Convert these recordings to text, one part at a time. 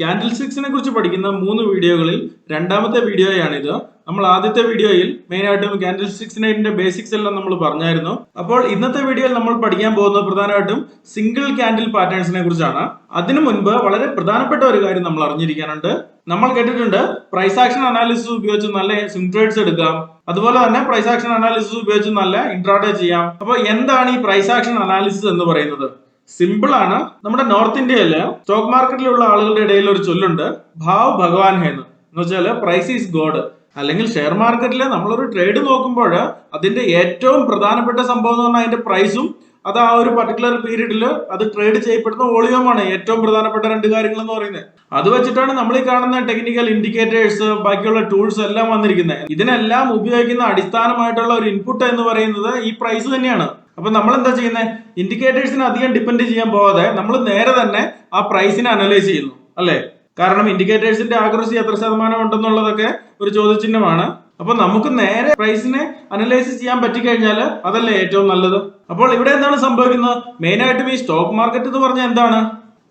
Candle സ്റ്റിക്സിനെ കുറിച്ച് പഠിക്കുന്ന മൂന്ന് വീഡിയോകളിൽ രണ്ടാമത്തെ വീഡിയോയാണിത്. നമ്മൾ ആദ്യത്തെ വീഡിയോയിൽ മെയിൻ ആയിട്ടും ക്യാൻഡിൽ സ്റ്റിക്സിനെ ബേസിക്സ് എല്ലാം നമ്മൾ പറഞ്ഞായിരുന്നു. അപ്പോൾ ഇന്നത്തെ വീഡിയോയിൽ നമ്മൾ പഠിക്കാൻ പോകുന്നത് പ്രധാനമായിട്ടും സിംഗിൾ കാൻഡിൽ പാറ്റേൺസിനെ കുറിച്ചാണ്. അതിനു മുൻപ് വളരെ പ്രധാനപ്പെട്ട ഒരു കാര്യം നമ്മൾ അറിഞ്ഞിരിക്കാനുണ്ട്. നമ്മൾ കേട്ടിട്ടുണ്ട് പ്രൈസ് ആക്ഷൻ അനാലിസിസ് ഉപയോഗിച്ച് നല്ല സ്വിംഗ് ട്രേഡ്സ് എടുക്കാം. അതുപോലെ തന്നെ പ്രൈസ് ആക്ഷൻ അനാലിസിസ് ഉപയോഗിച്ച് നല്ല ഇൻട്രാഡേ ചെയ്യാം. അപ്പോൾ എന്താണ് ഈ പ്രൈസ് ആക്ഷൻ അനാലിസിസ് എന്ന് പറയുന്നത്? സിമ്പിൾ ആണ്. നമ്മുടെ നോർത്ത് ഇന്ത്യയിൽ സ്റ്റോക്ക് മാർക്കറ്റിലുള്ള ആളുകളുടെ ഇടയിൽ ഒരു ചൊല്ലുണ്ട്. ഭാവ് ഭഗവാൻ ഹേ എന്ന്. വെച്ചാൽ പ്രൈസ് ഈസ് ഗോഡ് അല്ലെങ്കിൽ ഷെയർ മാർക്കറ്റിൽ നമ്മളൊരു ട്രേഡ് നോക്കുമ്പോൾ അതിന്റെ ഏറ്റവും പ്രധാനപ്പെട്ട സംഭവം എന്ന് പറഞ്ഞാൽ അതിന്റെ പ്രൈസും അത് ആ ഒരു പർട്ടിക്കുലർ പീരീഡിൽ അത് ട്രേഡ് ചെയ്യപ്പെടുന്ന വോളിയമാണ് ഏറ്റവും പ്രധാനപ്പെട്ട രണ്ട് കാര്യങ്ങൾ എന്ന് പറയുന്നത്. അത് വെച്ചിട്ടാണ് നമ്മൾ ഈ കാണുന്ന ടെക്നിക്കൽ ഇൻഡിക്കേറ്റേഴ്സ് ബാക്കിയുള്ള ടൂൾസ് എല്ലാം വന്നിരിക്കുന്നത്. ഇതിനെല്ലാം ഉപയോഗിക്കുന്ന അടിസ്ഥാനമായിട്ടുള്ള ഒരു ഇൻപുട്ട് എന്ന് പറയുന്നത് ഈ പ്രൈസ് തന്നെയാണ്. അപ്പൊ നമ്മൾ എന്താ ചെയ്യുന്നത് ഇൻഡിക്കേറ്റേഴ്സിനെ അധികം ഡിപ്പെൻഡ് ചെയ്യാൻ പോവാതെ നമ്മൾ നേരെ തന്നെ ആ പ്രൈസിനെ അനലൈസ് ചെയ്യുന്നു അല്ലെ? കാരണം ഇൻഡിക്കേറ്റേഴ്സിന്റെ ആക്രസി എത്ര ശതമാനം ഉണ്ടെന്നുള്ളതൊക്കെ ഒരു ചോദ്യചിഹ്നമാണ്. അപ്പൊ നമുക്ക് നേരെ പ്രൈസിനെ അനലൈസ് ചെയ്യാൻ പറ്റിക്കഴിഞ്ഞാൽ അതല്ലേ ഏറ്റവും നല്ലത്? അപ്പോൾ ഇവിടെ എന്താണ് സംഭവിക്കുന്നത്? മെയിൻ ആയിട്ടും ഈ സ്റ്റോക്ക് മാർക്കറ്റ് എന്ന് പറഞ്ഞാൽ എന്താണ്?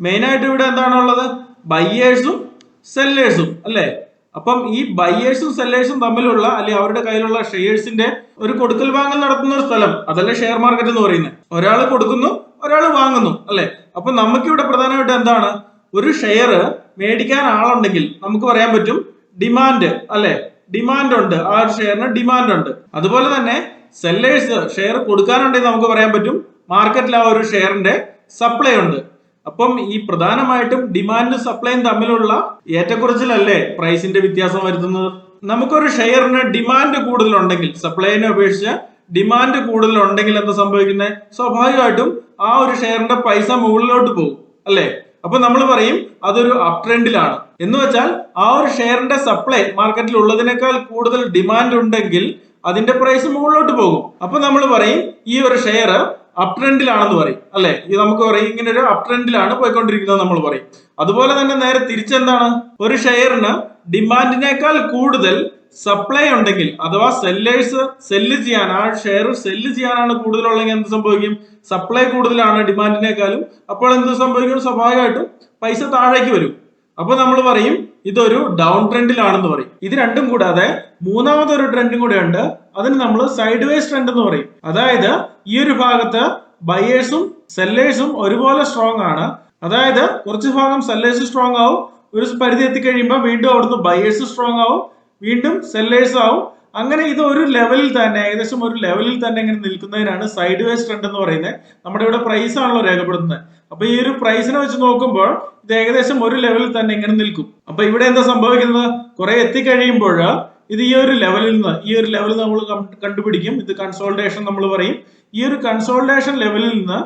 മെയിൻ ആയിട്ട് ഇവിടെ എന്താണുള്ളത് ബയ്യേഴ്സും സെല്ലേഴ്സും അല്ലേ? അപ്പം ഈ ബയേഴ്സും സെല്ലേഴ്സും തമ്മിലുള്ള അല്ലെങ്കിൽ അവരുടെ കയ്യിലുള്ള ഷെയർസിന്റെ ഒരു കൊടുക്കൽ വാങ്ങൽ നടത്തുന്ന ഒരു സ്ഥലം അതല്ലേ ഷെയർ മാർക്കറ്റ് എന്ന് പറയുന്നത്. ഒരാൾ കൊടുക്കുന്നു ഒരാൾ വാങ്ങുന്നു അല്ലെ? അപ്പൊ നമുക്കിവിടെ പ്രധാനമായിട്ട് എന്താണ്? ഒരു ഷെയർ മേടിക്കാൻ ആളുണ്ടെങ്കിൽ നമുക്ക് പറയാൻ പറ്റും ഡിമാൻഡ് അല്ലെ? ഡിമാൻഡ് ഉണ്ട്. ആ ഒരു ഷെയറിന് ഡിമാൻഡ് ഉണ്ട്. അതുപോലെ തന്നെ സെല്ലേഴ്സ് ഷെയർ കൊടുക്കാനുണ്ടെങ്കിൽ നമുക്ക് പറയാൻ പറ്റും മാർക്കറ്റിൽ ആ ഒരു ഷെയറിന്റെ സപ്ലൈ ഉണ്ട്. അപ്പം ഈ പ്രധാനമായിട്ടും ഡിമാൻഡും സപ്ലൈയും തമ്മിലുള്ള ഏറ്റക്കുറച്ചിലല്ലേ പ്രൈസിന്റെ വ്യത്യാസം വരുത്തുന്നത്? നമുക്കൊരു ഷെയറിന് ഡിമാൻഡ് കൂടുതലുണ്ടെങ്കിൽ സപ്ലൈനെ അപേക്ഷിച്ച് ഡിമാൻഡ് കൂടുതലുണ്ടെങ്കിൽ എന്താ സംഭവിക്കുന്നത് സ്വാഭാവികമായിട്ടും ആ ഒരു ഷെയറിന്റെ പൈസ മുകളിലോട്ട് പോകും അല്ലേ? അപ്പൊ നമ്മൾ പറയും അതൊരു അപ് ട്രെൻഡിലാണ് എന്ന് വെച്ചാൽ ആ ഒരു ഷെയറിന്റെ സപ്ലൈ മാർക്കറ്റിൽ ഉള്ളതിനേക്കാൾ കൂടുതൽ ഡിമാൻഡ് ഉണ്ടെങ്കിൽ അതിന്റെ പ്രൈസ് മുകളിലോട്ട് പോകും. അപ്പൊ നമ്മൾ പറയും ഈ ഒരു ഷെയർ അപ് ട്രെൻഡിലാണെന്ന് പറയും അല്ലെ? ഇത് നമുക്ക് പറയും ഇങ്ങനെ ഒരു അപ് ട്രെൻഡിലാണ് പോയിക്കൊണ്ടിരിക്കുന്നത് നമ്മൾ പറയും. അതുപോലെ തന്നെ നേരെ തിരിച്ചെന്താണ്? ഒരു ഷെയറിന് ഡിമാൻഡിനേക്കാൾ കൂടുതൽ സപ്ലൈ ഉണ്ടെങ്കിൽ അഥവാ സെല്ലേഴ്സ് സെല്ല് ചെയ്യാൻ ആ ഷെയർ സെല്ല് ചെയ്യാനാണ് കൂടുതലുള്ളെങ്കിൽ എന്ത് സംഭവിക്കും? സപ്ലൈ കൂടുതലാണ് ഡിമാൻഡിനേക്കാളും. അപ്പോൾ എന്ത് സംഭവിക്കും? സ്വാഭാവികമായിട്ടും പൈസ താഴേക്ക് വരും. അപ്പൊ നമ്മൾ പറയും ഇതൊരു ഡൗൺ ട്രെൻഡിലാണെന്ന് പറയും. ഇത് രണ്ടും കൂടാതെ മൂന്നാമത്തെ ഒരു ട്രെൻഡും കൂടെ ഉണ്ട് അതിന് നമ്മൾ സൈഡ് വേസ് ട്രെൻഡ് എന്ന് പറയും. അതായത് ഈ ഒരു ഭാഗത്ത് ബയേഴ്സും സെല്ലേഴ്സും ഒരുപോലെ സ്ട്രോങ് ആണ്. അതായത് കുറച്ച് ഭാഗം സെല്ലേഴ്സ് സ്ട്രോങ് ആവും. ഒരു പരിധി എത്തിക്കഴിയുമ്പോൾ വീണ്ടും അവിടുന്ന് ബയേഴ്സ് സ്ട്രോങ് ആവും. വീണ്ടും സെല്ലേഴ്സ് ആവും. അങ്ങനെ ഇത് ഒരു ലെവലിൽ തന്നെ ഏകദേശം ഒരു ലെവലിൽ തന്നെ ഇങ്ങനെ നിൽക്കുന്നതിനാണ് സൈഡ് വേസ് ട്രെൻഡ് എന്ന് പറയുന്നത്. നമ്മുടെ ഇവിടെ പ്രൈസ് ആണല്ലോ രേഖപ്പെടുത്തുന്നത്. അപ്പൊ ഈ ഒരു പ്രൈസിനെ വെച്ച് നോക്കുമ്പോൾ ഇത് ഏകദേശം ഒരു ലെവലിൽ തന്നെ ഇങ്ങനെ നിൽക്കും. അപ്പൊ ഇവിടെ എന്താ സംഭവിക്കുന്നത്? കുറെ എത്തിക്കഴിയുമ്പോൾ ഇത് ഈ ഒരു ലെവലിൽ നിന്ന് ഈ ഒരു ലെവൽ നമ്മൾ കണ്ടുപിടിക്കും. ഇത് കൺസോൾട്ടേഷൻ നമ്മൾ പറയും. ഈ ഒരു കൺസോൾട്ടേഷൻ ലെവലിൽ നിന്ന്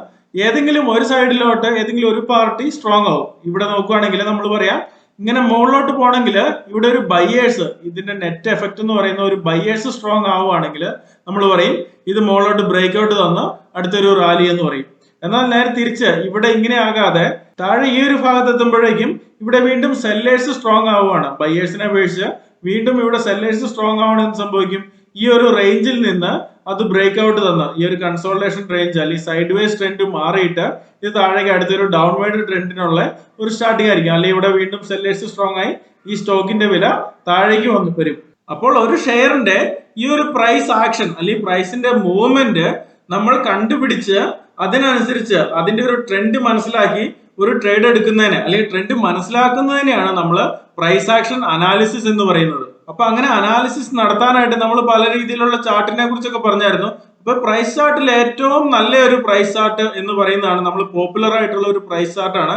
ഏതെങ്കിലും ഒരു സൈഡിലോട്ട് ഏതെങ്കിലും ഒരു പാർട്ടി സ്ട്രോങ് ആവും. ഇവിടെ നോക്കുകയാണെങ്കിൽ നമ്മൾ പറയാം ഇങ്ങനെ മുകളിലോട്ട് പോകണമെങ്കിൽ ഇവിടെ ഒരു ബയേഴ്സ് ഇതിന്റെ നെറ്റ് എഫക്റ്റ് എന്ന് പറയുന്ന ഒരു ബയേഴ്സ് സ്ട്രോങ് ആവുകയാണെങ്കിൽ നമ്മൾ പറയും ഇത് മുകളിലോട്ട് ബ്രേക്ക് ഔട്ട് തന്ന് അടുത്തൊരു റാലി എന്ന് പറയും. എന്നാൽ നേരെ തിരിച്ച് ഇവിടെ ഇങ്ങനെ ആകാതെ താഴെ ഈ ഒരു ഭാഗത്ത് എത്തുമ്പോഴേക്കും ഇവിടെ വീണ്ടും സെല്ലേഴ്സ് സ്ട്രോങ് ആവുകയാണ്. ബയ്യേഴ്സിനെ അപേക്ഷിച്ച് വീണ്ടും ഇവിടെ സെല്ലേഴ്സ് സ്ട്രോങ് എന്ന് സംഭവിക്കും? ഈ ഒരു റേഞ്ചിൽ നിന്ന് അത് ബ്രേക്ക് ഔട്ട് തന്ന. ഈ ഒരു കൺസോൾട്ടേഷൻ റേഞ്ച് അല്ലെങ്കിൽ സൈഡ് വേസ് ട്രെൻഡ് മാറിയിട്ട് ഇത് താഴേക്ക് അടുത്തൊരു ഡൗൺവേർഡ് ട്രെൻഡിനുള്ള ഒരു സ്റ്റാർട്ടിംഗ് ആയിരിക്കും. അല്ലെങ്കിൽ ഇവിടെ വീണ്ടും സെല്ലേഴ്സ് സ്ട്രോങ് ആയി ഈ സ്റ്റോക്കിന്റെ വില താഴേക്ക് വന്ന് വരും. അപ്പോൾ ഒരു ഷെയറിന്റെ ഈ ഒരു പ്രൈസ് ആക്ഷൻ അല്ലെങ്കിൽ പ്രൈസിന്റെ മൂവ്മെന്റ് നമ്മൾ കണ്ടുപിടിച്ച് അതിനനുസരിച്ച് അതിന്റെ ഒരു ട്രെൻഡ് മനസ്സിലാക്കി ഒരു ട്രേഡ് എടുക്കുന്നതിന് അല്ലെങ്കിൽ ട്രെൻഡ് മനസ്സിലാക്കുന്നതിനെയാണ് നമ്മൾ പ്രൈസ് ആക്ഷൻ അനാലിസിസ് എന്ന് പറയുന്നത്. അപ്പൊ അങ്ങനെ അനാലിസിസ് നടത്താനായിട്ട് നമ്മൾ പല രീതിയിലുള്ള ചാർട്ടിനെ കുറിച്ചൊക്കെ പറഞ്ഞായിരുന്നു. അപ്പൊ പ്രൈസ് ചാർട്ടിൽ ഏറ്റവും നല്ല ഒരു പ്രൈസ് ചാർട്ട് എന്ന് പറയുന്നതാണ് നമ്മൾ പോപ്പുലർ ആയിട്ടുള്ള ഒരു പ്രൈസ് ചാർട്ടാണ്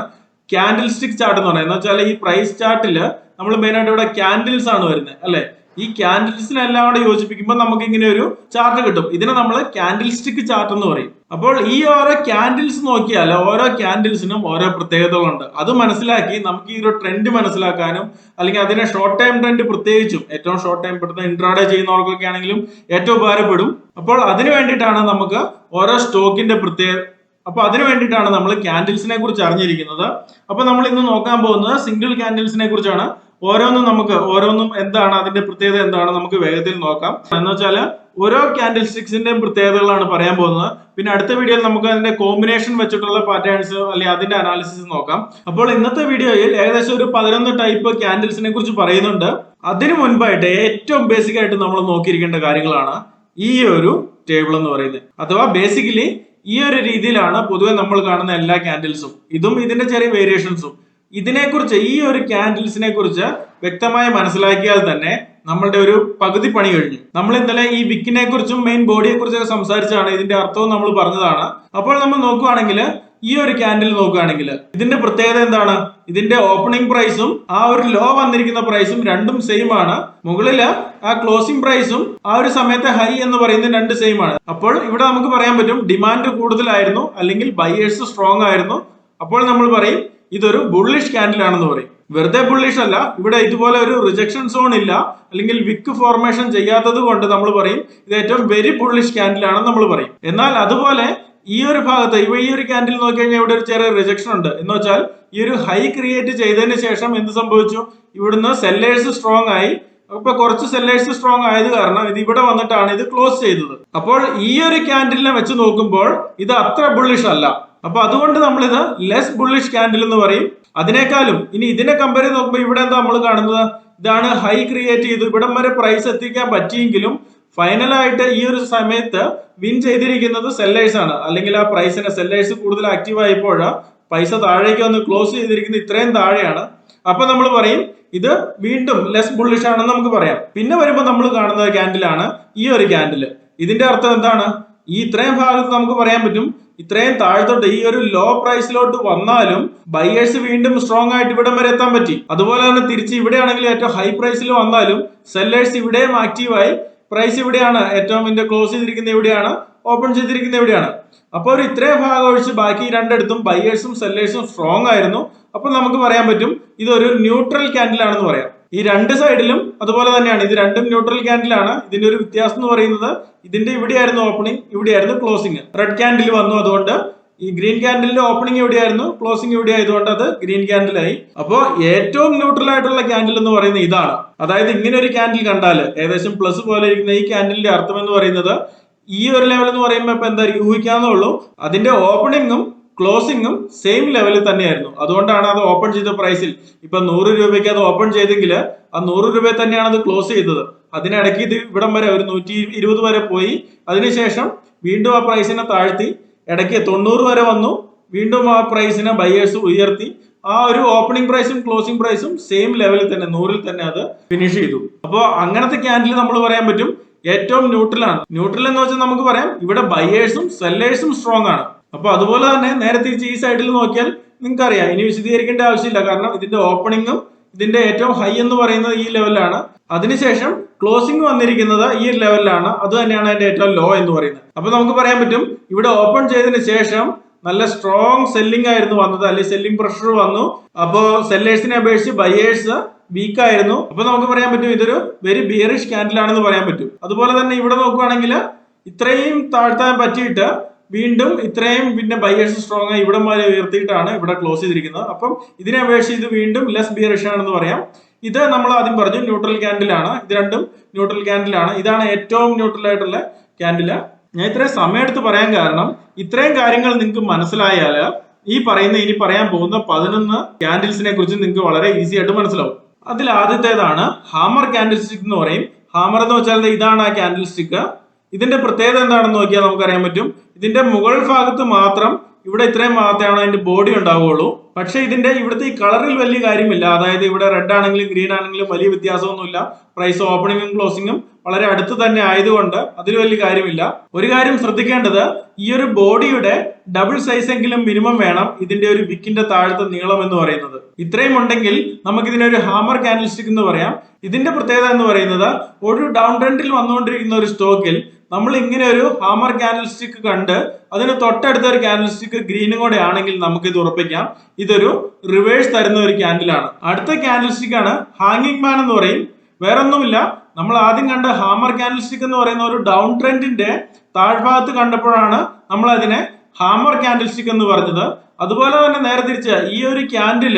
ക്യാൻഡിൽ സ്റ്റിക് ചാർട്ട് എന്ന് പറയുന്നത്. എന്ന് വെച്ചാൽ ഈ പ്രൈസ് ചാർട്ടിൽ നമ്മൾ മെയിൻ ആയിട്ട് ഇവിടെ ക്യാൻഡിൽസ് ആണ് വരുന്നത് അല്ലെ? ഈ ക്യാൻഡിൽസിനെല്ലാം കൂടെ യോജിപ്പിക്കുമ്പോൾ നമുക്ക് ഇങ്ങനെ ഒരു ചാർട്ട് കിട്ടും. ഇതിനെ നമ്മൾ ക്യാൻഡിൽ സ്റ്റിക്ക് ചാർട്ട് എന്ന് പറയും. അപ്പോൾ ഈ ഓരോ ക്യാൻഡിൽസ് നോക്കിയാൽ ഓരോ ക്യാൻഡിൽസിനും ഓരോ പ്രത്യേകതകളുണ്ട്. അത് മനസ്സിലാക്കി നമുക്ക് ഈ ഒരു ട്രെൻഡ് മനസ്സിലാക്കാനും അല്ലെങ്കിൽ അതിനെ ഷോർട്ട് ടൈം ട്രെൻഡ് പ്രത്യേകിച്ചും ഏറ്റവും ഷോർട്ട് ടൈം പെട്ടെന്ന് ഇൻട്രാഡേ ചെയ്യുന്നവർക്കൊക്കെ ആണെങ്കിലും ഏറ്റവും ഉപകാരപ്പെടും. അപ്പോൾ അതിന് വേണ്ടിയിട്ടാണ് നമുക്ക് ഓരോ സ്റ്റോക്കിന്റെ പ്രത്യേക അപ്പൊ അതിനു വേണ്ടിയിട്ടാണ് നമ്മൾ ക്യാൻഡിൽസിനെ കുറിച്ച് അറിഞ്ഞിരിക്കുന്നത്. അപ്പൊ നമ്മൾ ഇന്ന് നോക്കാൻ പോകുന്നത് സിംഗിൾ ക്യാൻഡിൽസിനെ കുറിച്ചാണ്. ഓരോന്നും നമുക്ക് ഓരോന്നും എന്താണ് അതിന്റെ പ്രത്യേകത എന്താണ് നമുക്ക് വേഗത്തിൽ നോക്കാം. എന്ന് വെച്ചാൽ ഓരോ ക്യാൻഡിൽ സ്റ്റിക്സിന്റെയും പ്രത്യേകതകളാണ് പറയാൻ പോകുന്നത്. പിന്നെ അടുത്ത വീഡിയോയിൽ നമുക്ക് അതിന്റെ കോമ്പിനേഷൻ വെച്ചിട്ടുള്ള പാറ്റേൺസ് അല്ലെങ്കിൽ അതിന്റെ അനാലിസിസ് നോക്കാം. അപ്പോൾ ഇന്നത്തെ വീഡിയോയിൽ ഏകദേശം ഒരു പതിനൊന്ന് ടൈപ്പ് ക്യാൻഡിൽസിനെ കുറിച്ച് പറയുന്നുണ്ട്. അതിനു മുൻപായിട്ട് ഏറ്റവും ബേസിക് ആയിട്ട് നമ്മൾ നോക്കിയിരിക്കേണ്ട കാര്യങ്ങളാണ് ഈ ഒരു ടേബിൾ എന്ന് പറയുന്നത്. അഥവാ ബേസിക്കലി ഈ ഒരു രീതിയിലാണ് പൊതുവെ നമ്മൾ കാണുന്ന എല്ലാ കാൻഡിൽസും ഇതും ഇതിന്റെ ചെറിയ വേരിയേഷൻസും ഇതിനെക്കുറിച്ച് ഈ ഒരു ക്യാൻഡിൽസിനെ കുറിച്ച് വ്യക്തമായി മനസ്സിലാക്കിയാൽ തന്നെ നമ്മളുടെ ഒരു പകുതി പണി കഴിഞ്ഞു. നമ്മൾ ഇന്നലെ ഈ വിക്കിനെ കുറിച്ചും മെയിൻ ബോഡിയെ കുറിച്ചൊക്കെ സംസാരിച്ചാണ് ഇതിന്റെ അർത്ഥവും നമ്മൾ പറഞ്ഞതാണ്. അപ്പോൾ നമ്മൾ നോക്കുകയാണെങ്കിൽ ഈ ഒരു ക്യാൻഡിൽ നോക്കുകയാണെങ്കിൽ ഇതിന്റെ പ്രത്യേകത എന്താണ്? ഇതിന്റെ ഓപ്പണിംഗ് പ്രൈസും ആ ഒരു ലോ വന്നിരിക്കുന്ന പ്രൈസും രണ്ടും സെയിം ആണ്. മുകളിൽ ആ ക്ലോസിംഗ് പ്രൈസും ആ ഒരു സമയത്തെ ഹൈ എന്ന് പറയുന്നത് രണ്ട് സെയിം ആണ്. അപ്പോൾ ഇവിടെ നമുക്ക് പറയാൻ പറ്റും ഡിമാൻഡ് കൂടുതലായിരുന്നു അല്ലെങ്കിൽ ബയേഴ്സ് സ്ട്രോങ് ആയിരുന്നു. അപ്പോൾ നമ്മൾ പറയും ഇതൊരു ബുള്ളിഷ് ക്യാൻഡിൽ ആണെന്ന് പറയും. വെറുതെ ബുള്ളിഷ് അല്ല ഇവിടെ ഇതുപോലെ ഒരു റിജക്ഷൻ സോൺ ഇല്ല അല്ലെങ്കിൽ വിക്ക് ഫോർമേഷൻ ചെയ്യാത്തത് കൊണ്ട് നമ്മൾ പറയും ഇത് ഏറ്റവും വെരി ബുള്ളിഷ് ക്യാൻഡിൽ ആണെന്ന് നമ്മൾ പറയും. എന്നാൽ അതുപോലെ ഈ ഒരു ഭാഗത്ത് ഇവ ഈ ഒരു ക്യാൻഡിൽ നോക്കി കഴിഞ്ഞാൽ ഇവിടെ ഒരു ചെറിയ റിജക്ഷൻ ഉണ്ട്. എന്ന് വെച്ചാൽ ഈ ഒരു ഹൈ ക്രിയേറ്റ് ചെയ്തതിന് ശേഷം എന്ത് സംഭവിച്ചു? ഇവിടുന്ന് സെല്ലേഴ്സ് സ്ട്രോങ് ആയി. അപ്പൊ കുറച്ച് സെല്ലേഴ്സ് സ്ട്രോങ് ആയത് കാരണം ഇത് ഇവിടെ വന്നിട്ടാണ് ഇത് ക്ലോസ് ചെയ്തത്. അപ്പോൾ ഈ ഒരു ക്യാൻഡിലിനെ വെച്ച് നോക്കുമ്പോൾ ഇത് അത്ര ബുള്ളിഷ് അല്ല. അപ്പൊ അതുകൊണ്ട് നമ്മൾ ഇത് ലെസ് ബുള്ളിഷ് കാൻഡിൽ എന്ന് പറയും. അതിനേക്കാളും ഇനി ഇതിനെ കമ്പയർ ചെയ്ത് നോക്കുമ്പോൾ ഇവിടെ എന്താ നമ്മൾ കാണുന്നത്? ഇതാണ് ഹൈ ക്രിയേറ്റ് ചെയ്തു ഇവിടം വരെ പ്രൈസ് എത്തിക്കാൻ പറ്റിയെങ്കിലും ഫൈനലായിട്ട് ഈ ഒരു സമയത്ത് വിൻ ചെയ്തിരിക്കുന്നത് സെല്ലേഴ്സ് ആണ്. അല്ലെങ്കിൽ ആ പ്രൈസിനെ സെല്ലേഴ്സ് കൂടുതൽ ആക്റ്റീവ് ആയപ്പോൾ പൈസ താഴേക്ക് വന്ന് ക്ലോസ് ചെയ്തിരിക്കുന്നത് ഇത്രയും താഴെയാണ്. അപ്പൊ നമ്മൾ പറയും ഇത് വീണ്ടും ലെസ് ബുള്ളിഷ് ആണെന്ന് നമുക്ക് പറയാം. പിന്നെ വരുമ്പോൾ നമ്മൾ കാണുന്ന ക്യാൻഡിലാണ് ഈ ഒരു ക്യാൻഡിൽ ഇതിന്റെ അർത്ഥം എന്താണ്? ഈ ഇത്രയും ഭാഗത്ത് നമുക്ക് പറയാൻ പറ്റും ഇത്രയും താഴ്ത്തോട്ട് ഈ ഒരു ലോ പ്രൈസിലോട്ട് വന്നാലും ബയേഴ്സ് വീണ്ടും സ്ട്രോങ് ആയിട്ട് ഇവിടം വരെ എത്താൻ പറ്റി. അതുപോലെ തന്നെ തിരിച്ച് ഇവിടെയാണെങ്കിൽ ഏറ്റവും ഹൈ പ്രൈസിൽ വന്നാലും സെല്ലേഴ്സ് ഇവിടെയും ആക്റ്റീവായി പ്രൈസ് ഇവിടെയാണ്. ഏറ്റവും ഇതിന്റെ ക്ലോസ് ചെയ്തിരിക്കുന്ന എവിടെയാണ് ഓപ്പൺ ചെയ്തിരിക്കുന്ന എവിടെയാണ് അപ്പോൾ ഒരു ഇത്രയും ഭാഗം ഒഴിച്ച് ബാക്കി രണ്ടിടത്തും ബയേഴ്സും സെല്ലേഴ്സും സ്ട്രോങ് ആയിരുന്നു. അപ്പൊ നമുക്ക് പറയാൻ പറ്റും ഇതൊരു ന്യൂട്രൽ ക്യാൻഡിൽ ആണെന്ന് പറയാം. ഈ രണ്ട് സൈഡിലും അതുപോലെ തന്നെയാണ്. ഇത് രണ്ടും ന്യൂട്രൽ ക്യാൻഡിലാണ് ഇതിന്റെ ഒരു വ്യത്യാസം എന്ന് പറയുന്നത് ഇതിന്റെ ഇവിടെയായിരുന്നു ഓപ്പണിംഗ് ഇവിടെയായിരുന്നു ക്ലോസിംഗ് റെഡ് ക്യാൻഡിൽ വന്നു അതുകൊണ്ട് ഈ ഗ്രീൻ ക്യാൻഡിലിന്റെ ഓപ്പണിംഗ് എവിടെയായിരുന്നു ക്ലോസിംഗ് എവിടെ ആയതുകൊണ്ട് അത് ഗ്രീൻ ക്യാൻഡിലായി അപ്പോൾ ഏറ്റവും ന്യൂട്രൽ ആയിട്ടുള്ള ക്യാൻഡിൽ എന്ന് പറയുന്നത് ഇതാണ്. അതായത് ഇങ്ങനെ ഒരു ക്യാൻഡിൽ കണ്ടാൽ ഏകദേശം പ്ലസ് പോലെ ഇരിക്കുന്ന ഈ ക്യാൻഡിലിന്റെ അർത്ഥം എന്ന് പറയുന്നത് ഈ ഒരു ലെവൽ എന്ന് പറയുമ്പോൾ ഇപ്പൊ എന്തായിരിക്കും ഊഹിക്കാവുന്നേ ഉള്ളൂ. അതിന്റെ ഓപ്പണിംഗും ക്ലോസിംഗും സെയിം ലെവലിൽ തന്നെയായിരുന്നു. അതുകൊണ്ടാണ് അത് ഓപ്പൺ ചെയ്ത പ്രൈസിൽ ഇപ്പൊ നൂറ് രൂപയ്ക്ക് അത് ഓപ്പൺ ചെയ്തെങ്കിൽ ആ നൂറ് രൂപയിൽ തന്നെയാണ് അത് ക്ലോസ് ചെയ്തത്. അതിനിടയ്ക്ക് ഇത് ഇവിടം വരെ ഒരു നൂറ്റി ഇരുപത് വരെ പോയി. അതിനുശേഷം വീണ്ടും ആ പ്രൈസിനെ താഴ്ത്തി. ഇടയ്ക്ക് തൊണ്ണൂറ് വരെ വന്നു. വീണ്ടും ആ പ്രൈസിനെ ബയേഴ്സ് ഉയർത്തി. ആ ഒരു ഓപ്പണിംഗ് പ്രൈസും ക്ലോസിംഗ് പ്രൈസും സെയിം ലെവലിൽ തന്നെ നൂറിൽ തന്നെ അത് ഫിനിഷ് ചെയ്തു. അപ്പോൾ അങ്ങനത്തെ ക്യാൻഡിൽ നമ്മൾ പറയാൻ പറ്റും ഏറ്റവും ന്യൂട്രലാണ് ന്യൂട്രൽ എന്ന് വെച്ചാൽ നമുക്ക് പറയാം ഇവിടെ ബയേഴ്സും സെല്ലേഴ്സും സ്ട്രോങ് ആണ്. അപ്പൊ അതുപോലെ തന്നെ നേരെ തിരിച്ച് ഈ സൈഡിൽ നോക്കിയാൽ നിങ്ങൾക്ക് അറിയാം ഇനി വിശദീകരിക്കേണ്ട ആവശ്യമില്ല. കാരണം ഇതിന്റെ ഓപ്പണിങ്ങും ഇതിന്റെ ഏറ്റവും ഹൈ എന്ന് പറയുന്നത് ഈ ലെവലിലാണ്. അതിനുശേഷം ക്ലോസിംഗ് വന്നിരിക്കുന്നത് ഈ ലെവലിലാണ്. അത് തന്നെയാണ് അതിന്റെ ഏറ്റവും ലോ എന്ന് പറയുന്നത്. അപ്പൊ നമുക്ക് പറയാൻ പറ്റും ഇവിടെ ഓപ്പൺ ചെയ്തതിന് ശേഷം നല്ല സ്ട്രോങ് സെല്ലിംഗ് ആയിരുന്നു വന്നത്. അല്ലെങ്കിൽ സെല്ലിംഗ് പ്രഷർ വന്നു. അപ്പോ സെല്ലേഴ്സിനെ അപേക്ഷിച്ച് ബയേഴ്സ് വീക്ക് ആയിരുന്നു. അപ്പൊ നമുക്ക് പറയാൻ പറ്റും ഇതൊരു വെരി ബിയറിഷ് ക്യാൻഡിൽ ആണെന്ന് പറയാൻ പറ്റും. അതുപോലെ തന്നെ ഇവിടെ നോക്കുവാണെങ്കിൽ ഇത്രയും താഴ്ത്താൻ പറ്റിയിട്ട് വീണ്ടും ഇത്രയും പിന്നെ ബയേഴ്സ് സ്ട്രോങ് ആയി ഇവിടെ വരെ ഉയർത്തിയിട്ടാണ് ഇവിടെ ക്ലോസ് ചെയ്തിരിക്കുന്നത്. അപ്പം ഇതിനെ അപേക്ഷിച്ച് ഇത് വീണ്ടും ലെസ് ബിയറിഷ് ആണെന്ന് പറയാം. ഇത് നമ്മൾ ആദ്യം പറഞ്ഞു ന്യൂട്രൽ ക്യാൻഡിലാണ് ഇത് രണ്ടും ന്യൂട്രൽ ക്യാൻഡിലാണ് ഇതാണ് ഏറ്റവും ന്യൂട്രൽ ആയിട്ടുള്ള ക്യാൻഡിൽ ഞാൻ ഇത്രയും സമയം എടുത്ത് പറയാൻ കാരണം ഇത്രയും കാര്യങ്ങൾ നിങ്ങൾക്ക് മനസ്സിലായാൽ ഈ പറയുന്ന ഇനി പറയാൻ പോകുന്ന പതിനൊന്ന് ക്യാൻഡിൽസിനെ കുറിച്ച് നിങ്ങൾക്ക് വളരെ ഈസി ആയിട്ട് മനസ്സിലാവും. അതിൽ ആദ്യത്തേതാണ് ഹാമർ ക്യാൻഡിൽ സ്റ്റിക്ക് എന്ന് പറയും. ഹാമർ എന്ന് വെച്ചാൽ ഇതാണ് ആ ക്യാൻഡിൽ സ്റ്റിക്ക് ഇതിന്റെ പ്രത്യേകത എന്താണെന്ന് നോക്കിയാൽ നമുക്കറിയാൻ പറ്റും. ഇതിന്റെ മുകൾ ഭാഗത്ത് മാത്രം ഇവിടെ ഇത്രയും മാത്രമാണ് അതിന്റെ ബോഡി ഉണ്ടാവുകയുള്ളൂ. പക്ഷെ ഇതിന്റെ ഇവിടുത്തെ ഈ കളറിൽ വലിയ കാര്യമില്ല. അതായത് ഇവിടെ റെഡ് ആണെങ്കിലും ഗ്രീൻ ആണെങ്കിലും വലിയ വ്യത്യാസമൊന്നുമില്ല. പ്രൈസ് ഓപ്പണിങ്ങും ക്ലോസിങ്ങും വളരെ അടുത്ത് തന്നെ ആയതുകൊണ്ട് അതിൽ വലിയ കാര്യമില്ല. ഒരു കാര്യം ശ്രദ്ധിക്കേണ്ടത് ഈ ഒരു ബോഡിയുടെ ഡബിൾ സൈസ് എങ്കിലും മിനിമം വേണം ഇതിന്റെ ഒരു വിക്കിന്റെ താഴത്തെ നീളം എന്ന് പറയുന്നത്. ഇത്രയും ഉണ്ടെങ്കിൽ നമുക്ക് ഇതിനൊരു ഹാമർ കാനലിസ്റ്റിക് എന്ന് പറയാം. ഇതിന്റെ പ്രത്യേകത എന്ന് പറയുന്നത് ഒരു ഡൗൺ ട്രെൻഡിൽ വന്നുകൊണ്ടിരിക്കുന്ന ഒരു സ്റ്റോക്കിൽ നമ്മൾ ഇങ്ങനെ ഒരു ഹാമർ ക്യാൻഡിൽ സ്റ്റിക്ക് കണ്ട് അതിന് തൊട്ടടുത്ത ഒരു ക്യാൻഡിൽ സ്റ്റിക്ക് ഗ്രീനും കൂടെ ആണെങ്കിൽ നമുക്ക് ഇത് ഉറപ്പിക്കാം. ഇതൊരു റിവേഴ്സ് തരുന്ന ഒരു ക്യാൻഡിലാണ് അടുത്ത ക്യാൻഡിൽ ആണ് ഹാങ്ങിങ് മാൻ എന്ന് പറയും. വേറൊന്നുമില്ല. നമ്മൾ ആദ്യം കണ്ട ഹാമർ ക്യാൻഡിൽ സ്റ്റിക്ക് എന്ന് പറയുന്ന ഒരു ഡൗൺ ട്രെൻഡിന്റെ താഴ്ഭാഗത്ത് കണ്ടപ്പോഴാണ് നമ്മൾ അതിനെ ഹാമർ ക്യാൻഡിൽ സ്റ്റിക്ക് എന്ന് പറഞ്ഞത്. അതുപോലെ തന്നെ നേരെ തിരിച്ച് ഈ ഒരു ക്യാൻഡിൽ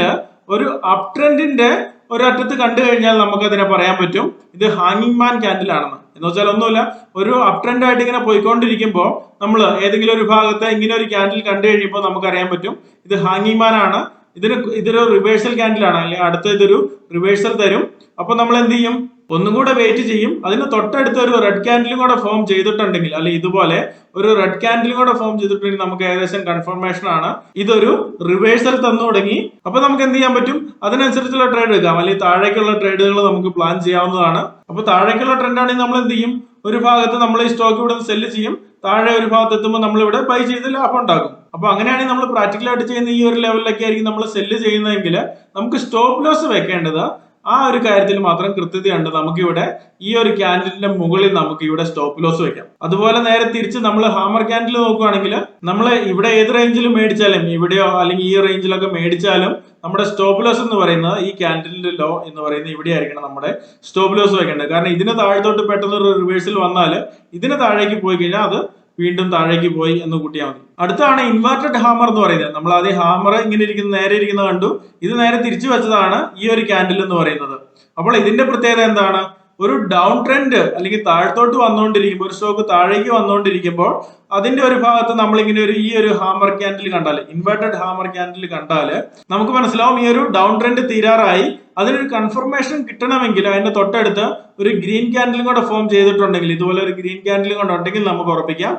ഒരു അപ് ട്രെൻഡിന്റെ ഒരറ്റത്ത് കണ്ടു കഴിഞ്ഞാൽ നമുക്ക് അതിനെ പറയാൻ പറ്റും. ഇത് ഹാങ്ങിങ് മാൻ ക്യാൻഡിൽ ആണെന്ന്. എന്ന് വെച്ചാൽ ഒന്നുമില്ല ഒരു അപ് ട്രെൻഡ് ആയിട്ട് ഇങ്ങനെ പോയിക്കൊണ്ടിരിക്കുമ്പോൾ നമ്മൾ ഏതെങ്കിലും ഒരു ഭാഗത്ത് ഇങ്ങനെ ഒരു ക്യാൻഡിൽ കണ്ടു കഴിയുമ്പോൾ നമുക്കറിയാൻ പറ്റും ഇത് ഹാങ്ങിങ് മാൻ ആണ്. ഇതിന് ഇതൊരു റിവേഴ്സൽ ക്യാൻഡിൽ ആണ്. അല്ലെങ്കിൽ അടുത്ത ഇതൊരു റിവേഴ്സൽ തരും. അപ്പൊ നമ്മൾ എന്ത് ചെയ്യും? ഒന്നും കൂടെ വെയിറ്റ് ചെയ്യും. അതിന് തൊട്ടടുത്ത് ഒരു റെഡ് ക്യാൻഡിലും കൂടെ ഫോം ചെയ്തിട്ടുണ്ടെങ്കിൽ അല്ലെങ്കിൽ ഇതുപോലെ ഒരു റെഡ് ക്യാൻഡിലും കൂടെ ഫോം ചെയ്തിട്ടുണ്ടെങ്കിൽ നമുക്ക് ഏകദേശം കൺഫർമേഷൻ ആണ്. ഇതൊരു റിവേഴ്സൽ തന്നു തുടങ്ങി. അപ്പൊ നമുക്ക് എന്ത് ചെയ്യാൻ പറ്റും? അതിനനുസരിച്ചുള്ള ട്രേഡ് എടുക്കാം. അല്ലെങ്കിൽ താഴേക്കുള്ള ട്രേഡുകൾ നമുക്ക് പ്ലാൻ ചെയ്യാവുന്നതാണ്. അപ്പൊ താഴേക്കുള്ള ട്രെൻഡ് ആണെങ്കിൽ നമ്മൾ എന്ത് ചെയ്യും? ഒരു ഭാഗത്ത് നമ്മൾ ഈ സ്റ്റോക്ക് ഇവിടെ നിന്ന് സെല്ല് ചെയ്യും. താഴെ ഒരു ഭാഗത്ത് എത്തുമ്പോൾ നമ്മൾ ഇവിടെ ബൈ ചെയ്ത് ലാഭം ഉണ്ടാക്കും. അപ്പൊ അങ്ങനെയാണെങ്കിൽ നമ്മൾ പ്രാക്ടിക്കലായിട്ട് ചെയ്യുന്ന ഈ ഒരു ലെവലിലൊക്കെ ആയിരിക്കും നമ്മൾ സെല്ല് ചെയ്യുന്നതെങ്കിൽ നമുക്ക് സ്റ്റോപ്പ് ലോസ് വെക്കേണ്ടത് ആ ഒരു കാര്യത്തിൽ മാത്രം കൃത്യതയുണ്ട് നമുക്കിവിടെ ഈ ഒരു ക്യാൻഡിലിന്റെ മുകളിൽ നമുക്ക് ഇവിടെ സ്റ്റോപ്പ് ലോസ് വെക്കാം. അതുപോലെ നേരെ തിരിച്ച് നമ്മൾ ഹാമർ ക്യാൻഡിൽ നോക്കുകയാണെങ്കിൽ നമ്മൾ ഇവിടെ ഏത് റേഞ്ചിൽ മേടിച്ചാലും ഇവിടെയോ അല്ലെങ്കിൽ ഈ റേഞ്ചിലൊക്കെ മേടിച്ചാലും നമ്മുടെ സ്റ്റോപ്പ് ലോസ് എന്ന് പറയുന്നത് ഈ ക്യാൻഡിലിന്റെ ലോ എന്ന് പറയുന്നത് ഇവിടെ ആയിരിക്കണം നമ്മുടെ സ്റ്റോപ്പ് ലോസ് വെക്കേണ്ടത്. കാരണം ഇതിന് താഴത്തോട്ട് പെട്ടെന്ന് ഒരു റിവേഴ്സിൽ വന്നാൽ ഇതിന് താഴേക്ക് പോയി കഴിഞ്ഞാൽ അത് വീണ്ടും താഴേക്ക് പോയി എന്ന് കൂട്ടിയാൽ മതി. അടുത്താണ് ഇൻവേർട്ടഡ് ഹാമർ എന്ന് പറയുന്നത്. നമ്മൾ ആദ്യം ഹാമർ ഇങ്ങനെ ഇരിക്കുന്ന നേരെ ഇരിക്കുന്നത് കണ്ടു. ഇത് നേരെ തിരിച്ചു വെച്ചതാണ് ഈ ഒരു ക്യാൻഡിൽ എന്ന് പറയുന്നത്. അപ്പോൾ ഇതിന്റെ പ്രത്യേകത എന്താണ്? ഒരു ഡൗൺ ട്രെൻഡ് അല്ലെങ്കിൽ താഴത്തോട്ട് വന്നുകൊണ്ടിരിക്കുമ്പോൾ ഒരു സ്റ്റോക്ക് താഴേക്ക് വന്നുകൊണ്ടിരിക്കുമ്പോൾ അതിന്റെ ഒരു ഭാഗത്ത് നമ്മൾ ഇങ്ങനെ ഒരു ഈ ഒരു ഹാമർ ക്യാൻഡിൽ കണ്ടാൽ ഇൻവേർട്ടഡ് ഹാമർ ക്യാൻഡിൽ കണ്ടാൽ നമുക്ക് മനസ്സിലാവും ഈ ഒരു ഡൗൺ ട്രെൻഡ് തീരാറായി. അതിനൊരു കൺഫർമേഷൻ കിട്ടണമെങ്കിൽ അതിന്റെ തൊട്ടടുത്ത് ഒരു ഗ്രീൻ ക്യാൻഡിലും കൂടെ ഫോം ചെയ്തിട്ടുണ്ടെങ്കിൽ ഇതുപോലെ ഒരു ഗ്രീൻ ക്യാൻഡിലും കൂടെ ഉണ്ടെങ്കിൽ നമുക്ക് ഉറപ്പിക്കാം.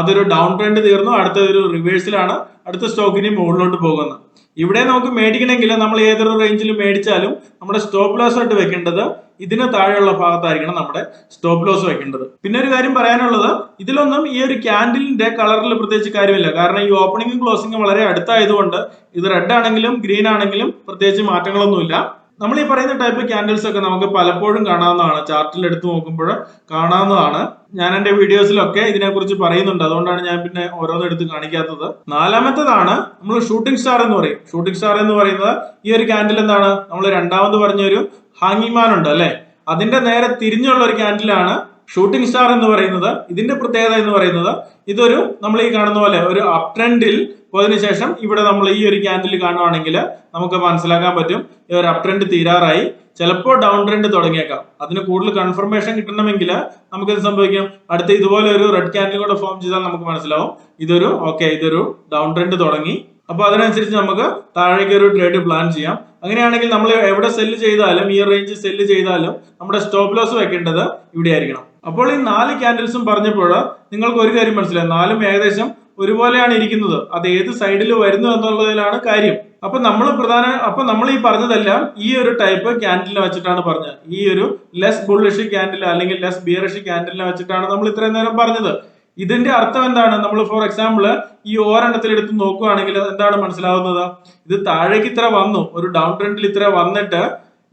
അതൊരു ഡൗൺ ട്രെൻഡ് തീർന്നു. അടുത്ത ഒരു റിവേഴ്സിലാണ് അടുത്ത സ്റ്റോക്കിന് മുകളിലോട്ട് പോകുന്നത്. ഇവിടെ നമുക്ക് മേടിക്കണമെങ്കിൽ നമ്മൾ ഏതൊരു റേഞ്ചിൽ മേടിച്ചാലും നമ്മുടെ സ്റ്റോപ്പ് ലോസ് ആയിട്ട് വെക്കേണ്ടത് ഇതിന് താഴെയുള്ള ഭാഗത്തായിരിക്കണം നമ്മുടെ സ്റ്റോപ്പ് ലോസ് വെക്കേണ്ടത്. പിന്നെ ഒരു കാര്യം പറയാനുള്ളത് ഇതിലൊന്നും ഈ ഒരു ക്യാൻഡിലിന്റെ കളറിൽ പ്രത്യേകിച്ച് കാര്യമില്ല. കാരണം ഈ ഓപ്പണിംഗും ക്ലോസിംഗും വളരെ അടുത്തായതുകൊണ്ട് ഇത് റെഡ് ആണെങ്കിലും ഗ്രീൻ ആണെങ്കിലും പ്രത്യേകിച്ച് മാറ്റങ്ങളൊന്നുമില്ല. നമ്മൾ ഈ പറയുന്ന ടൈപ്പ് ക്യാൻഡിൽസ് ഒക്കെ നമുക്ക് പലപ്പോഴും കാണാവുന്നതാണ്. ചാർട്ടിൽ എടുത്തു നോക്കുമ്പോൾ കാണാവുന്നതാണ്. ഞാൻ എന്റെ വീഡിയോസിലൊക്കെ ഇതിനെക്കുറിച്ച് പറയുന്നുണ്ട്. അതുകൊണ്ടാണ് ഞാൻ പിന്നെ ഓരോന്നും എടുത്ത് കാണിക്കാത്തത്. നാലാമത്തതാണ് നമ്മൾ ഷൂട്ടിംഗ് സ്റ്റാർ എന്ന് പറയും. ഷൂട്ടിംഗ് സ്റ്റാർ എന്ന് പറയുന്നത് ഈ ഒരു ക്യാൻഡിൽ എന്താണ്? നമ്മൾ രണ്ടാമത് പറഞ്ഞൊരു ഹാങ്ങിമാൻ ഉണ്ട് അല്ലെ? അതിന്റെ നേരെ തിരിഞ്ഞുള്ള ഒരു ക്യാൻഡിലാണ് ഷൂട്ടിംഗ് സ്റ്റാർ എന്ന് പറയുന്നത് ഇതിന്റെ പ്രത്യേകത എന്ന് പറയുന്നത് ഇതൊരു നമ്മൾ ഈ കാണുന്ന പോലെ ഒരു അപ് ട്രെൻഡിൽ പോയതിനു ശേഷം ഇവിടെ നമ്മൾ ഈ ഒരു ക്യാൻഡിൽ കാണുവാണെങ്കിൽ നമുക്ക് മനസ്സിലാക്കാൻ പറ്റും. ഈ ഒരു അപ് ട്രെൻഡ് തീരാറായി. ചിലപ്പോൾ ഡൗൺ ട്രെൻഡ് തുടങ്ങിയേക്കാം. അതിന് കൂടുതൽ കൺഫർമേഷൻ കിട്ടണമെങ്കിൽ നമുക്ക് എന്ത് സംഭവിക്കും. അടുത്ത ഇതുപോലെ ഒരു റെഡ് ക്യാൻഡിൽ കൂടെ ഫോം ചെയ്താൽ നമുക്ക് മനസ്സിലാവും. ഇതൊരു ഓക്കെ ഇതൊരു ഡൗൺ ട്രെൻഡ് തുടങ്ങി. അപ്പൊ അതിനനുസരിച്ച് നമുക്ക് താഴേക്ക് ഒരു ട്രേഡ് പ്ലാൻ ചെയ്യാം. അങ്ങനെയാണെങ്കിൽ നമ്മൾ എവിടെ സെല്ല് ചെയ്താലും ഈ റേഞ്ച് സെല്ല് ചെയ്താലും നമ്മുടെ സ്റ്റോപ്പ് ലോസ് വെക്കേണ്ടത് ഇവിടെ ആയിരിക്കണം അപ്പോൾ ഈ നാല് ക്യാൻഡിൽസും പറഞ്ഞപ്പോൾ നിങ്ങൾക്ക് ഒരു കാര്യം മനസ്സിലായി. നാലും ഏകദേശം ഒരുപോലെയാണ് ഇരിക്കുന്നത്. അത് ഏത് സൈഡിൽ വരുന്നു എന്നുള്ളതിലാണ് കാര്യം. അപ്പൊ നമ്മൾ പ്രധാന അപ്പൊ നമ്മൾ ഈ പറഞ്ഞതെല്ലാം ഈ ഒരു ടൈപ്പ് ക്യാൻഡിലിനെ വെച്ചിട്ടാണ് പറഞ്ഞത്. ഈ ഒരു ലെസ് ബുള്ളിഷ് ക്യാൻഡിൽ അല്ലെങ്കിൽ ലെസ് ബിയറിഷ് ക്യാൻഡിലിനെ വെച്ചിട്ടാണ് നമ്മൾ ഇത്രയും നേരം പറഞ്ഞത്. ഇതിന്റെ അർത്ഥം എന്താണ്? നമ്മൾ ഫോർ എക്സാമ്പിൾ ഈ ഓരെണ്ണത്തിൽ എടുത്ത് നോക്കുകയാണെങ്കിൽ എന്താണ് മനസ്സിലാവുന്നത്? ഇത് താഴേക്ക് ഇത്ര വന്നു. ഒരു ഡൗൺ ട്രെൻഡിൽ ഇത്ര വന്നിട്ട്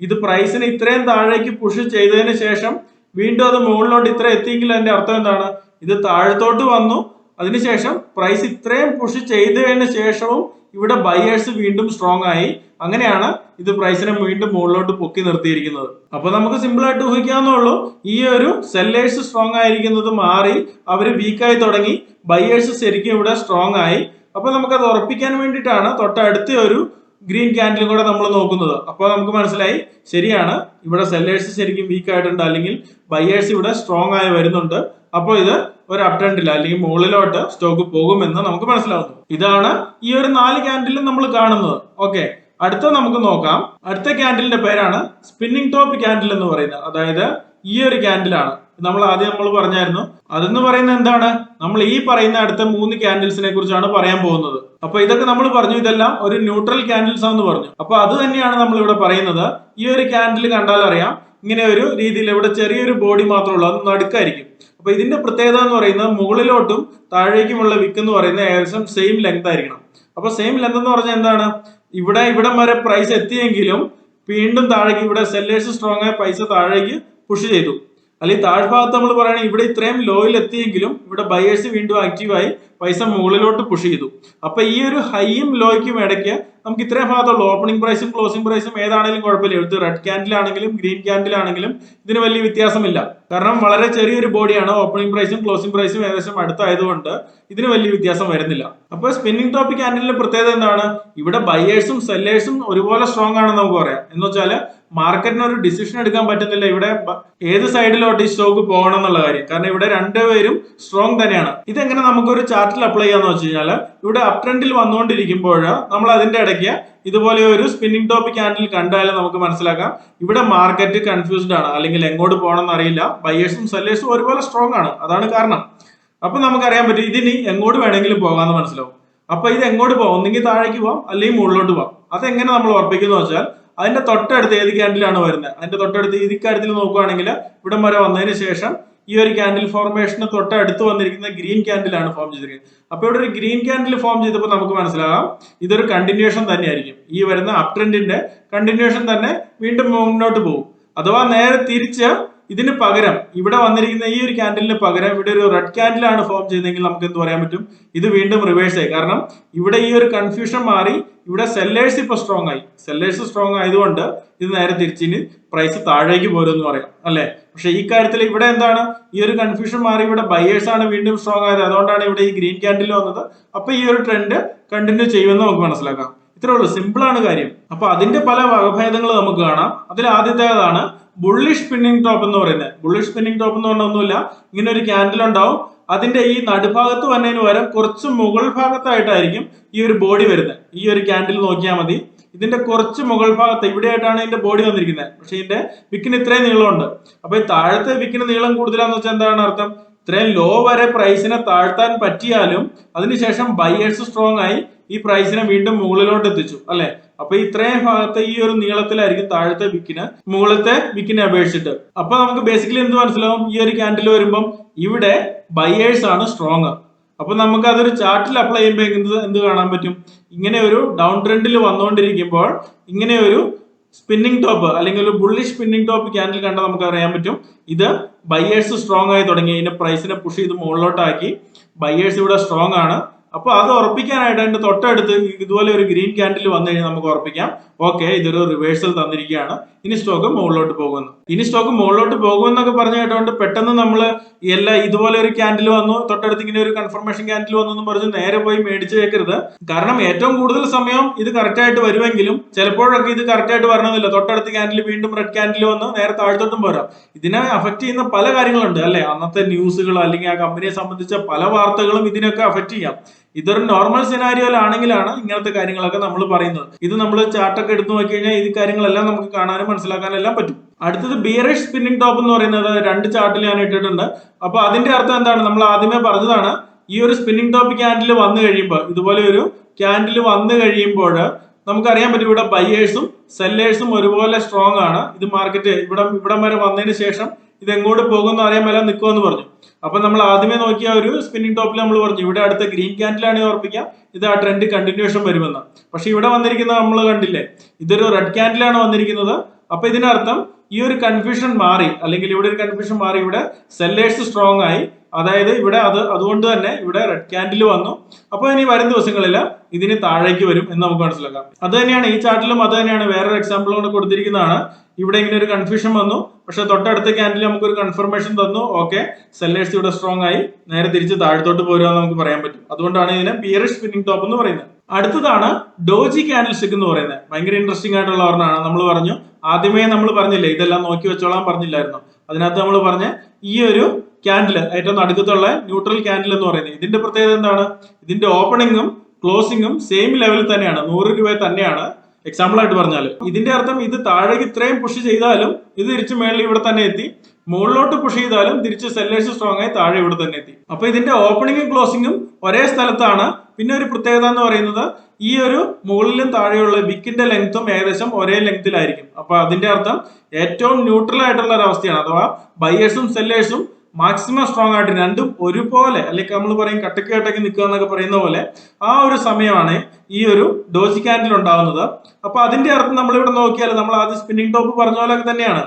ഇത് പ്രൈസിന് ഇത്രയും താഴേക്ക് പുഷ് ചെയ്തതിന് ശേഷം വീണ്ടും അത് മുകളിലോട്ട് ഇത്ര എത്തിയെങ്കിൽ അതിന്റെ അർത്ഥം എന്താണ്? ഇത് താഴത്തോട്ട് വന്നു. അതിനുശേഷം പ്രൈസ് ഇത്രയും പുഷ് ചെയ്തതിന് ശേഷവും ഇവിടെ ബയേഴ്സ് വീണ്ടും സ്ട്രോങ് ആയി. അങ്ങനെയാണ് ഇത് പ്രൈസിനെ വീണ്ടും മുകളിലോട്ട് പൊക്കി നിർത്തിയിരിക്കുന്നത്. അപ്പൊ നമുക്ക് സിമ്പിൾ ആയിട്ട് ഊഹിക്കാവുന്നുള്ളൂ ഈ ഒരു സെല്ലേഴ്സ് സ്ട്രോങ് ആയിരിക്കുന്നത് മാറി അവർ വീക്കായി തുടങ്ങി. ബയേഴ്സ് ശരിക്കും ഇവിടെ സ്ട്രോങ് ആയി. അപ്പൊ നമുക്കത് ഉറപ്പിക്കാൻ വേണ്ടിയിട്ടാണ് തൊട്ടടുത്ത ഒരു ഗ്രീൻ ക്യാൻഡിലും കൂടെ നമ്മൾ നോക്കുന്നത്. അപ്പോൾ നമുക്ക് മനസ്സിലായി ശരിയാണ്. ഇവിടെ സെല്ലേഴ്സ് ശരിക്കും വീക്ക് ആയിട്ടുണ്ട്. അല്ലെങ്കിൽ ബയേഴ്സ് ഇവിടെ സ്ട്രോങ് ആയി വരുന്നുണ്ട്. അപ്പോൾ ഇത് ഒരു അപ് ട്രെൻഡിൽ അല്ലെങ്കിൽ മുകളിലോട്ട് സ്റ്റോക്ക് പോകുമെന്ന് നമുക്ക് മനസ്സിലാവുന്നു. ഇതാണ് ഈ ഒരു നാല് ക്യാൻഡിലും നമ്മൾ കാണുന്നത്. ഓക്കെ അടുത്ത നമുക്ക് നോക്കാം. അടുത്ത ക്യാൻഡിലിന്റെ പേരാണ് സ്പിന്നിങ് ടോപ്പ് ക്യാൻഡിൽ എന്ന് പറയുന്നത്. അതായത് ഈ ഒരു ക്യാൻഡിലാണ് നമ്മൾ ആദ്യം നമ്മൾ പറഞ്ഞായിരുന്നു. അതെന്ന് പറയുന്നത് എന്താണ്? നമ്മൾ ഈ പറയുന്ന അടുത്ത മൂന്ന് ക്യാൻഡിൽസിനെ കുറിച്ചാണ് പറയാൻ പോകുന്നത്. അപ്പൊ ഇതൊക്കെ നമ്മൾ പറഞ്ഞു. ഇതെല്ലാം ഒരു ന്യൂട്രൽ ക്യാൻഡിൽസ് ആണെന്ന് പറഞ്ഞു. അപ്പൊ അത് തന്നെയാണ് നമ്മൾ ഇവിടെ പറയുന്നത്. ഈ ഒരു ക്യാൻഡിൽ കണ്ടാൽ അറിയാം. ഇങ്ങനെ ഒരു രീതിയിൽ ഇവിടെ ചെറിയൊരു ബോഡി മാത്രമേ ഉള്ളൂ. അത് നടുക്കായിരിക്കും. അപ്പൊ ഇതിന്റെ പ്രത്യേകത എന്ന് പറയുന്നത് മുകളിലോട്ടും താഴേക്കുമുള്ള വിക്ക് എന്ന് പറയുന്നത് ഏകദേശം സെയിം ലെങ്ത് ആയിരിക്കണം. അപ്പൊ സെയിം ലെങ്ത് എന്ന് പറഞ്ഞാൽ എന്താണ്? ഇവിടെ ഇവിടം വരെ പ്രൈസ് എത്തിയെങ്കിലും വീണ്ടും താഴേക്ക് ഇവിടെ സെല്ലേഴ്സ് സ്ട്രോങ് ആയ പൈസ താഴേക്ക് പുഷ് ചെയ്തു. അല്ലെങ്കിൽ താഴ്ഭാഗത്ത് നമ്മൾ പറയുകയാണെങ്കിൽ ഇവിടെ ഇത്രയും ലോയിൽ എത്തിയെങ്കിലും ഇവിടെ ബയേഴ്സ് വീണ്ടും ആക്റ്റീവായി പൈസ മുകളിലോട്ട് പുഷ് ചെയ്തു. അപ്പൊ ഈ ഒരു ഹൈയും ലോയ്ക്കും ഇടയ്ക്ക് നമുക്ക് ഇത്രയും ഭാഗത്തുള്ളൂ ഓപ്പണിംഗ് പ്രൈസും ക്ലോസിംഗ് പ്രൈസും ഏതാണെങ്കിലും കുഴപ്പമില്ല. ഇത് റെഡ് ക്യാൻഡിൽ ആണെങ്കിലും ഗ്രീൻ ക്യാൻഡിൽ ആണെങ്കിലും ഇതിന് വലിയ വ്യത്യാസമില്ല. കാരണം വളരെ ചെറിയൊരു ബോഡിയാണ് ഓപ്പണിംഗ് പ്രൈസും ക്ലോസിംഗ് പ്രൈസും ഏകദേശം അടുത്തായതുകൊണ്ട് ഇതിന് വലിയ വ്യത്യാസം വരുന്നില്ല. അപ്പൊ സ്പിന്നിംഗ് ടോപ്പ് ക്യാൻഡിലിന്റെ പ്രത്യേകത എന്താണ്? ഇവിടെ ബയേഴ്സും സെല്ലേഴ്സും ഒരുപോലെ സ്ട്രോങ് ആണെന്ന് നമുക്ക് പറയാം. എന്ന് വെച്ചാൽ മാർക്കറ്റിന് ഒരു ഡിസിഷൻ എടുക്കാൻ പറ്റുന്നില്ല. ഇവിടെ ഏത് സൈഡിലോട്ട് ഈ സ്റ്റോക്ക് പോകണം എന്നുള്ള കാര്യം. കാരണം ഇവിടെ രണ്ടുപേരും സ്ട്രോങ് തന്നെയാണ്. ഇതെങ്ങനെ നമുക്കൊരു ചാർട്ടിൽ അപ്ലൈ ചെയ്യാന്ന് വെച്ച് കഴിഞ്ഞാൽ ഇവിടെ അപ് ട്രെൻഡിൽ വന്നുകൊണ്ടിരിക്കുമ്പോൾ നമ്മൾ അതിന്റെ ഇടയ്ക്ക് ഇതുപോലെ ഒരു സ്പിന്നിംഗ് ടോപ്പ് ക്യാൻഡിൽ കണ്ടാലും നമുക്ക് മനസ്സിലാക്കാം. ഇവിടെ മാർക്കറ്റ് കൺഫ്യൂസ്ഡ് ആണ്. അല്ലെങ്കിൽ എങ്ങോട്ട് പോകണം എന്നറിയില്ല. ബയേഴ്സും സെല്ലേഴ്സും ഒരുപോലെ സ്ട്രോങ് ആണ്. അതാണ് കാരണം. അപ്പൊ നമുക്കറിയാൻ പറ്റും ഇതിനി എങ്ങോട്ട് വേണമെങ്കിലും പോകാമെന്ന് മനസ്സിലാവും. അപ്പൊ ഇത് എങ്ങോട്ട് പോകാം ഒന്നെങ്കിൽ താഴേക്ക് പോവാം അല്ലെങ്കിൽ മുകളിലോട്ട് പോവാം. അതെങ്ങനെ നമ്മൾ ഉറപ്പിക്കുന്നു വെച്ചാൽ അതിന്റെ തൊട്ടടുത്ത് ഏത് ക്യാൻഡിലാണ് വരുന്നത് അതിന്റെ തൊട്ടടുത്ത് ഈ കാര്യത്തിൽ നോക്കുകയാണെങ്കിൽ ഇവിടം വരെ വന്നതിന് ശേഷം ഈ ഒരു ക്യാൻഡിൽ ഫോർമേഷന് തൊട്ടടുത്ത് വന്നിരിക്കുന്ന ഗ്രീൻ ക്യാൻഡിലാണ് ഫോം ചെയ്തിരിക്കുന്നത്. അപ്പൊ ഇവിടെ ഒരു ഗ്രീൻ ക്യാൻഡിൽ ഫോം ചെയ്തപ്പോൾ നമുക്ക് മനസ്സിലാകാം ഇതൊരു കണ്ടിന്യൂഷൻ തന്നെയായിരിക്കും. ഈ വരുന്ന അപ് ട്രെൻഡിന്റെ കണ്ടിന്യൂഷൻ തന്നെ വീണ്ടും മുന്നോട്ട് പോകും. അഥവാ നേരെ തിരിച്ച് ഇതിന് പകരം ഇവിടെ വന്നിരിക്കുന്ന ഈ ഒരു ക്യാൻഡിലിന് പകരം ഇവിടെ ഒരു റെഡ് ക്യാൻഡിലാണ് ഫോം ചെയ്തതെങ്കിൽ നമുക്ക് എന്ത് പറയാൻ പറ്റും? ഇത് വീണ്ടും റിവേഴ്സ് ആയി. കാരണം ഇവിടെ ഈ ഒരു കൺഫ്യൂഷൻ മാറി ഇവിടെ സെല്ലേഴ്സ് ഇപ്പൊ സ്ട്രോങ് ആയി. സെല്ലേഴ്സ് സ്ട്രോങ് ആയതുകൊണ്ട് ഇത് നേരെ തിരിച്ചിന് പ്രൈസ് താഴേക്ക് പോരും എന്ന് പറയാം അല്ലെ? പക്ഷെ ഈ കാര്യത്തിൽ ഇവിടെ എന്താണ്? ഈ ഒരു കൺഫ്യൂഷൻ മാറി ഇവിടെ ബയേഴ്സ് ആണ് വീണ്ടും സ്ട്രോങ് ആയത്. അതുകൊണ്ടാണ് ഇവിടെ ഈ ഗ്രീൻ ക്യാൻഡിൽ വന്നത്. അപ്പൊ ഈ ഒരു ട്രെൻഡ് കണ്ടിന്യൂ ചെയ്യുമെന്ന് നമുക്ക് മനസ്സിലാക്കാം. ഇത്രേ ഉള്ളൂ. സിമ്പിൾ ആണ് കാര്യം. അപ്പൊ അതിന്റെ പല വകഭേദങ്ങൾ നമുക്ക് കാണാം. അതിൽ ആദ്യത്തേതാണ് ബുള്ളിഷ് സ്പിന്നിംഗ് ടോപ്പ് എന്ന് പറയുന്നത്. ബുള്ളിഷ് സ്പിന്നിംഗ് ടോപ്പ് എന്ന് പറഞ്ഞ ഒന്നുമില്ല. ഇങ്ങനെ ഒരു ക്യാൻഡിൽ ഉണ്ടാവും. അതിന്റെ ഈ നടുഭാഗത്ത് വന്നതിന് പകരം കുറച്ച് മുകൾ ഭാഗത്തായിട്ടായിരിക്കും ഈ ഒരു ബോഡി വരുന്നത്. ഈ ഒരു ക്യാൻഡിൽ നോക്കിയാൽ മതി. ഇതിന്റെ കുറച്ച് മുകൾ ഭാഗത്ത് ഇവിടെയായിട്ടാണ് ഇതിന്റെ ബോഡി വന്നിരിക്കുന്നത്. പക്ഷെ ഇതിന്റെ വിക്കിന് ഇത്രയും നീളമുണ്ട്. അപ്പൊ ഈ താഴത്തെ വിക്കിന് നീളം കൂടുതലാന്ന് വെച്ചാൽ എന്താണ് അർത്ഥം? ഇത്രയും ലോ വരെ പ്രൈസിനെ താഴ്ത്താൻ പറ്റിയാലും അതിനുശേഷം ബയേഴ്സ് സ്ട്രോങ് ആയി ഈ പ്രൈസിനെ വീണ്ടും മുകളിലോട്ട് എത്തിച്ചു അല്ലെ? അപ്പൊ ഇത്രയും ഭാഗത്തെ ഈ ഒരു നീളത്തിലായിരിക്കും താഴത്തെ വിക്കിന് മുകളിലത്തെ വിക്കിനെ അപേക്ഷിച്ചിട്ട്. അപ്പൊ നമുക്ക് ബേസിക്കലി എന്ത് മനസ്സിലാവും? ഈ ഒരു ക്യാൻഡിൽ വരുമ്പം ഇവിടെ ബയേഴ്സ് ആണ് സ്ട്രോങ് അപ്പൊ നമുക്ക് അതൊരു ചാർട്ടിൽ അപ്ലൈ ചെയ്യുമ്പോൾ എന്ത് കാണാൻ പറ്റും? ഇങ്ങനെ ഒരു ഡൗൺ ട്രെൻഡിൽ വന്നുകൊണ്ടിരിക്കുമ്പോൾ ഇങ്ങനെ ഒരു സ്പിന്നിങ് ടോപ്പ് അല്ലെങ്കിൽ ഒരു ബുള്ളിഷ് സ്പിന്നിങ് ടോപ്പ് ക്യാൻഡിൽ കണ്ടാൽ നമുക്ക് അറിയാൻ പറ്റും. ഇത് ബയേഴ്സ് സ്ട്രോങ് ആയി തുടങ്ങി. ഇതിന്റെ പ്രൈസിനെ പുഷ് ചെയ്ത് മുകളിലോട്ടാക്കി. ബയേഴ്സ് ഇവിടെ സ്ട്രോങ് ആണ്. അപ്പൊ അത് ഉറപ്പിക്കാനായിട്ട് അതിന്റെ തൊട്ടടുത്ത് ഇതുപോലെ ഒരു ഗ്രീൻ ക്യാൻഡിൽ വന്നു കഴിഞ്ഞാൽ നമുക്ക് ഉറപ്പിക്കാം. ഓക്കെ ഇതൊരു റിവേഴ്സൽ തന്നിരിക്കുകയാണ്. ഇനി സ്റ്റോക്ക് മുകളിലോട്ട് പോകുന്നു. ഇനി സ്റ്റോക്ക് മുകളിലോട്ട് പോകുമെന്നൊക്കെ പറഞ്ഞു കേട്ടോണ്ട് പെട്ടെന്ന് നമ്മൾ എല്ലാ ഇതുപോലെ ഒരു ക്യാൻഡിൽ വന്നു. തൊട്ടടുത്ത് ഇങ്ങനെ ഒരു കൺഫർമേഷൻ ക്യാൻഡിൽ വന്നു എന്ന് പറഞ്ഞ് നേരെ പോയി മേടിച്ചു വെക്കരുത്. കാരണം ഏറ്റവും കൂടുതൽ സമയം ഇത് കറക്റ്റ് ആയിട്ട് വരുമെങ്കിലും ചിലപ്പോഴൊക്കെ ഇത് കറക്റ്റ് ആയിട്ട് വരണമെന്നില്ല. തൊട്ടടുത്ത് ക്യാൻഡിൽ വീണ്ടും റെഡ് ക്യാൻഡിൽ വന്ന് നേരെ താഴ്ത്തോട്ടും പോരാം. ഇതിനെ അഫക്ട് ചെയ്യുന്ന പല കാര്യങ്ങളുണ്ട് അല്ലെ? അന്നത്തെ ന്യൂസുകൾ അല്ലെങ്കിൽ ആ കമ്പനിയെ സംബന്ധിച്ച പല വാർത്തകളും ഇതിനൊക്കെ അഫക്ട് ചെയ്യാം. ഇതൊരു നോർമൽ സിനാരിയോയിലാണെങ്കിലാണ് ഇങ്ങനത്തെ കാര്യങ്ങളൊക്കെ നമ്മൾ പറയുന്നത്. ഇത് നമ്മൾ ചാർട്ടൊക്കെ എടുത്തു നോക്കി കഴിഞ്ഞാൽ ഈ കാര്യങ്ങളെല്ലാം നമുക്ക് കാണാനും മനസ്സിലാക്കാനും എല്ലാം പറ്റും. അടുത്തത് ബിയറിഷ് സ്പിന്നിംഗ് ടോപ്പ് എന്ന് പറയുന്നത് രണ്ട് ചാർട്ടിൽ ഞാൻ ഇട്ടിട്ടുണ്ട്. അപ്പൊ അതിന്റെ അർത്ഥം എന്താണ്? നമ്മൾ ആദ്യമേ പറഞ്ഞതാണ് ഈ ഒരു സ്പിന്നിംഗ് ടോപ്പ് ക്യാൻഡിൽ വന്നു കഴിയുമ്പോൾ ഇതുപോലെ ഒരു ക്യാൻഡിൽ വന്നു കഴിയുമ്പോൾ നമുക്കറിയാൻ പറ്റും ഇവിടെ ബയേഴ്സും സെല്ലേഴ്സും ഒരുപോലെ സ്ട്രോങ് ആണ്. ഇത് മാർക്കറ്റ് ഇവിടെ ഇവിടം വരെ വന്നതിന് ശേഷം ഇത് എങ്ങോട്ട് പോകുമെന്ന് അറിയാൻ മേലെ നിൽക്കുമെന്ന് പറഞ്ഞു. അപ്പൊ നമ്മൾ ആദ്യമേ നോക്കിയ ഒരു സ്പിന്നിംഗ് ടോപ്പിൽ നമ്മൾ പറഞ്ഞു ഇവിടെ അടുത്ത ഗ്രീൻ ക്യാൻഡിലാണ് ഓർപ്പിക്കാം. ഇത് ആ ട്രെൻഡ് കണ്ടിന്യൂഷൻ വരുമെന്ന്. പക്ഷെ ഇവിടെ വന്നിരിക്കുന്നത് നമ്മൾ കണ്ടില്ലേ? ഇതൊരു റെഡ് ക്യാൻഡിലാണ് വന്നിരിക്കുന്നത്. അപ്പൊ ഇതിനർത്ഥം ഈ ഒരു കൺഫ്യൂഷൻ മാറി അല്ലെങ്കിൽ ഇവിടെ ഒരു കൺഫ്യൂഷൻ മാറി ഇവിടെ സെല്ലേഴ്സ് സ്ട്രോങ് ആയി. അതായത് ഇവിടെ അത് അതുകൊണ്ട് തന്നെ ഇവിടെ റെഡ് ക്യാൻഡിൽ വന്നു. അപ്പോൾ ഇനി വരും ദിവസങ്ങളിൽ ഇതിന് താഴേക്ക് വരും എന്ന് നമുക്ക് മനസ്സിലാക്കാം. അത് തന്നെയാണ് ഈ ചാർട്ടിലും അത് തന്നെയാണ്. വേറൊരു എക്സാമ്പിൾ കൊണ്ട് കൊടുത്തിരിക്കുന്നതാണ്. ഇവിടെ ഇങ്ങനെ ഒരു കൺഫ്യൂഷൻ വന്നു. പക്ഷെ തൊട്ടടുത്ത ക്യാൻഡിൽ നമുക്ക് ഒരു കൺഫർമേഷൻ തന്നു. ഓക്കെ സെല്ലേഴ്സ് ഇവിടെ സ്ട്രോങ് ആയി. നേരെ തിരിച്ച് താഴത്തോട്ട് പോരുക നമുക്ക് പറയാൻ പറ്റും. അതുകൊണ്ടാണ് ഇതിനെ പിയറിഷ് സ്പിന്നിംഗ് ടോപ്പ് എന്ന് പറയുന്നത്. അടുത്തതാണ് ഡോജി ക്യാൻഡിൽ സ്റ്റിക്ക് എന്ന് പറയുന്നത്. ഭയങ്കര ഇൻട്രസ്റ്റിംഗ് ആയിട്ടുള്ള ഒരെണ്ണമാണ് നമ്മൾ പറഞ്ഞു. ആദ്യമേ നമ്മൾ പറഞ്ഞില്ലേ ഇതെല്ലാം നോക്കി വെച്ചോളാൻ പറഞ്ഞില്ലായിരുന്നു. അതിനകത്ത് നമ്മൾ പറഞ്ഞ ഈ ഒരു ക്യാൻഡിൽ ഏറ്റവും നടുക്കത്തുള്ള ന്യൂട്രൽ ക്യാൻഡിൽ എന്ന് പറയുന്നത്. ഇതിന്റെ പ്രത്യേകത എന്താണ്? ഇതിന്റെ ഓപ്പണിങ്ങും ക്ലോസിങ്ങും സെയിം ലെവലിൽ തന്നെയാണ്. നൂറ് രൂപ തന്നെയാണ് എക്സാമ്പിൾ ആയിട്ട് പറഞ്ഞാൽ ഇതിന്റെ അർത്ഥം ഇത് താഴേക്ക് ഇത്രയും പുഷ് ചെയ്താലും ഇത് തിരിച്ച് മേളിൽ ഇവിടെ തന്നെ എത്തി. മുകളിലോട്ട് പുഷ് ചെയ്താലും തിരിച്ച് സെല്ലേഴ്സ് സ്ട്രോങ് ആയി താഴെ ഇവിടെ തന്നെ എത്തി. അപ്പൊ ഇതിന്റെ ഓപ്പണിങ്ങും ക്ലോസിങ്ങും ഒരേ സ്ഥലത്താണ്. പിന്നെ ഒരു പ്രത്യേകത എന്ന് പറയുന്നത് ഈ ഒരു മുകളിലും താഴെയുള്ള വിക്കിന്റെ ലെങ്ത്തും ഏകദേശം ഒരേ ലെങ്ത്തിലായിരിക്കും അപ്പൊ അതിന്റെ അർത്ഥം ഏറ്റവും ന്യൂട്രൽ ആയിട്ടുള്ള ഒരു അവസ്ഥയാണ്. അഥവാ ബയേഴ്സും സെല്ലേഴ്സും മാക്സിമം സ്ട്രോങ് ആയിട്ട് രണ്ടും ഒരുപോലെ അല്ലെങ്കിൽ നമ്മൾ പറയും കട്ടക്ക് കട്ടക്ക് നിൽക്കുക എന്നൊക്കെ പറയുന്ന പോലെ ആ ഒരു സമയമാണ് ഈ ഒരു ഡോജി ക്യാൻഡിൽ ഉണ്ടാകുന്നത് അപ്പൊ അതിന്റെ അർത്ഥം നമ്മൾ ഇവിടെ നോക്കിയാൽ നമ്മൾ ആദ്യം സ്പിന്നിംഗ് ടോപ്പ് പറഞ്ഞ പോലെ തന്നെയാണ്.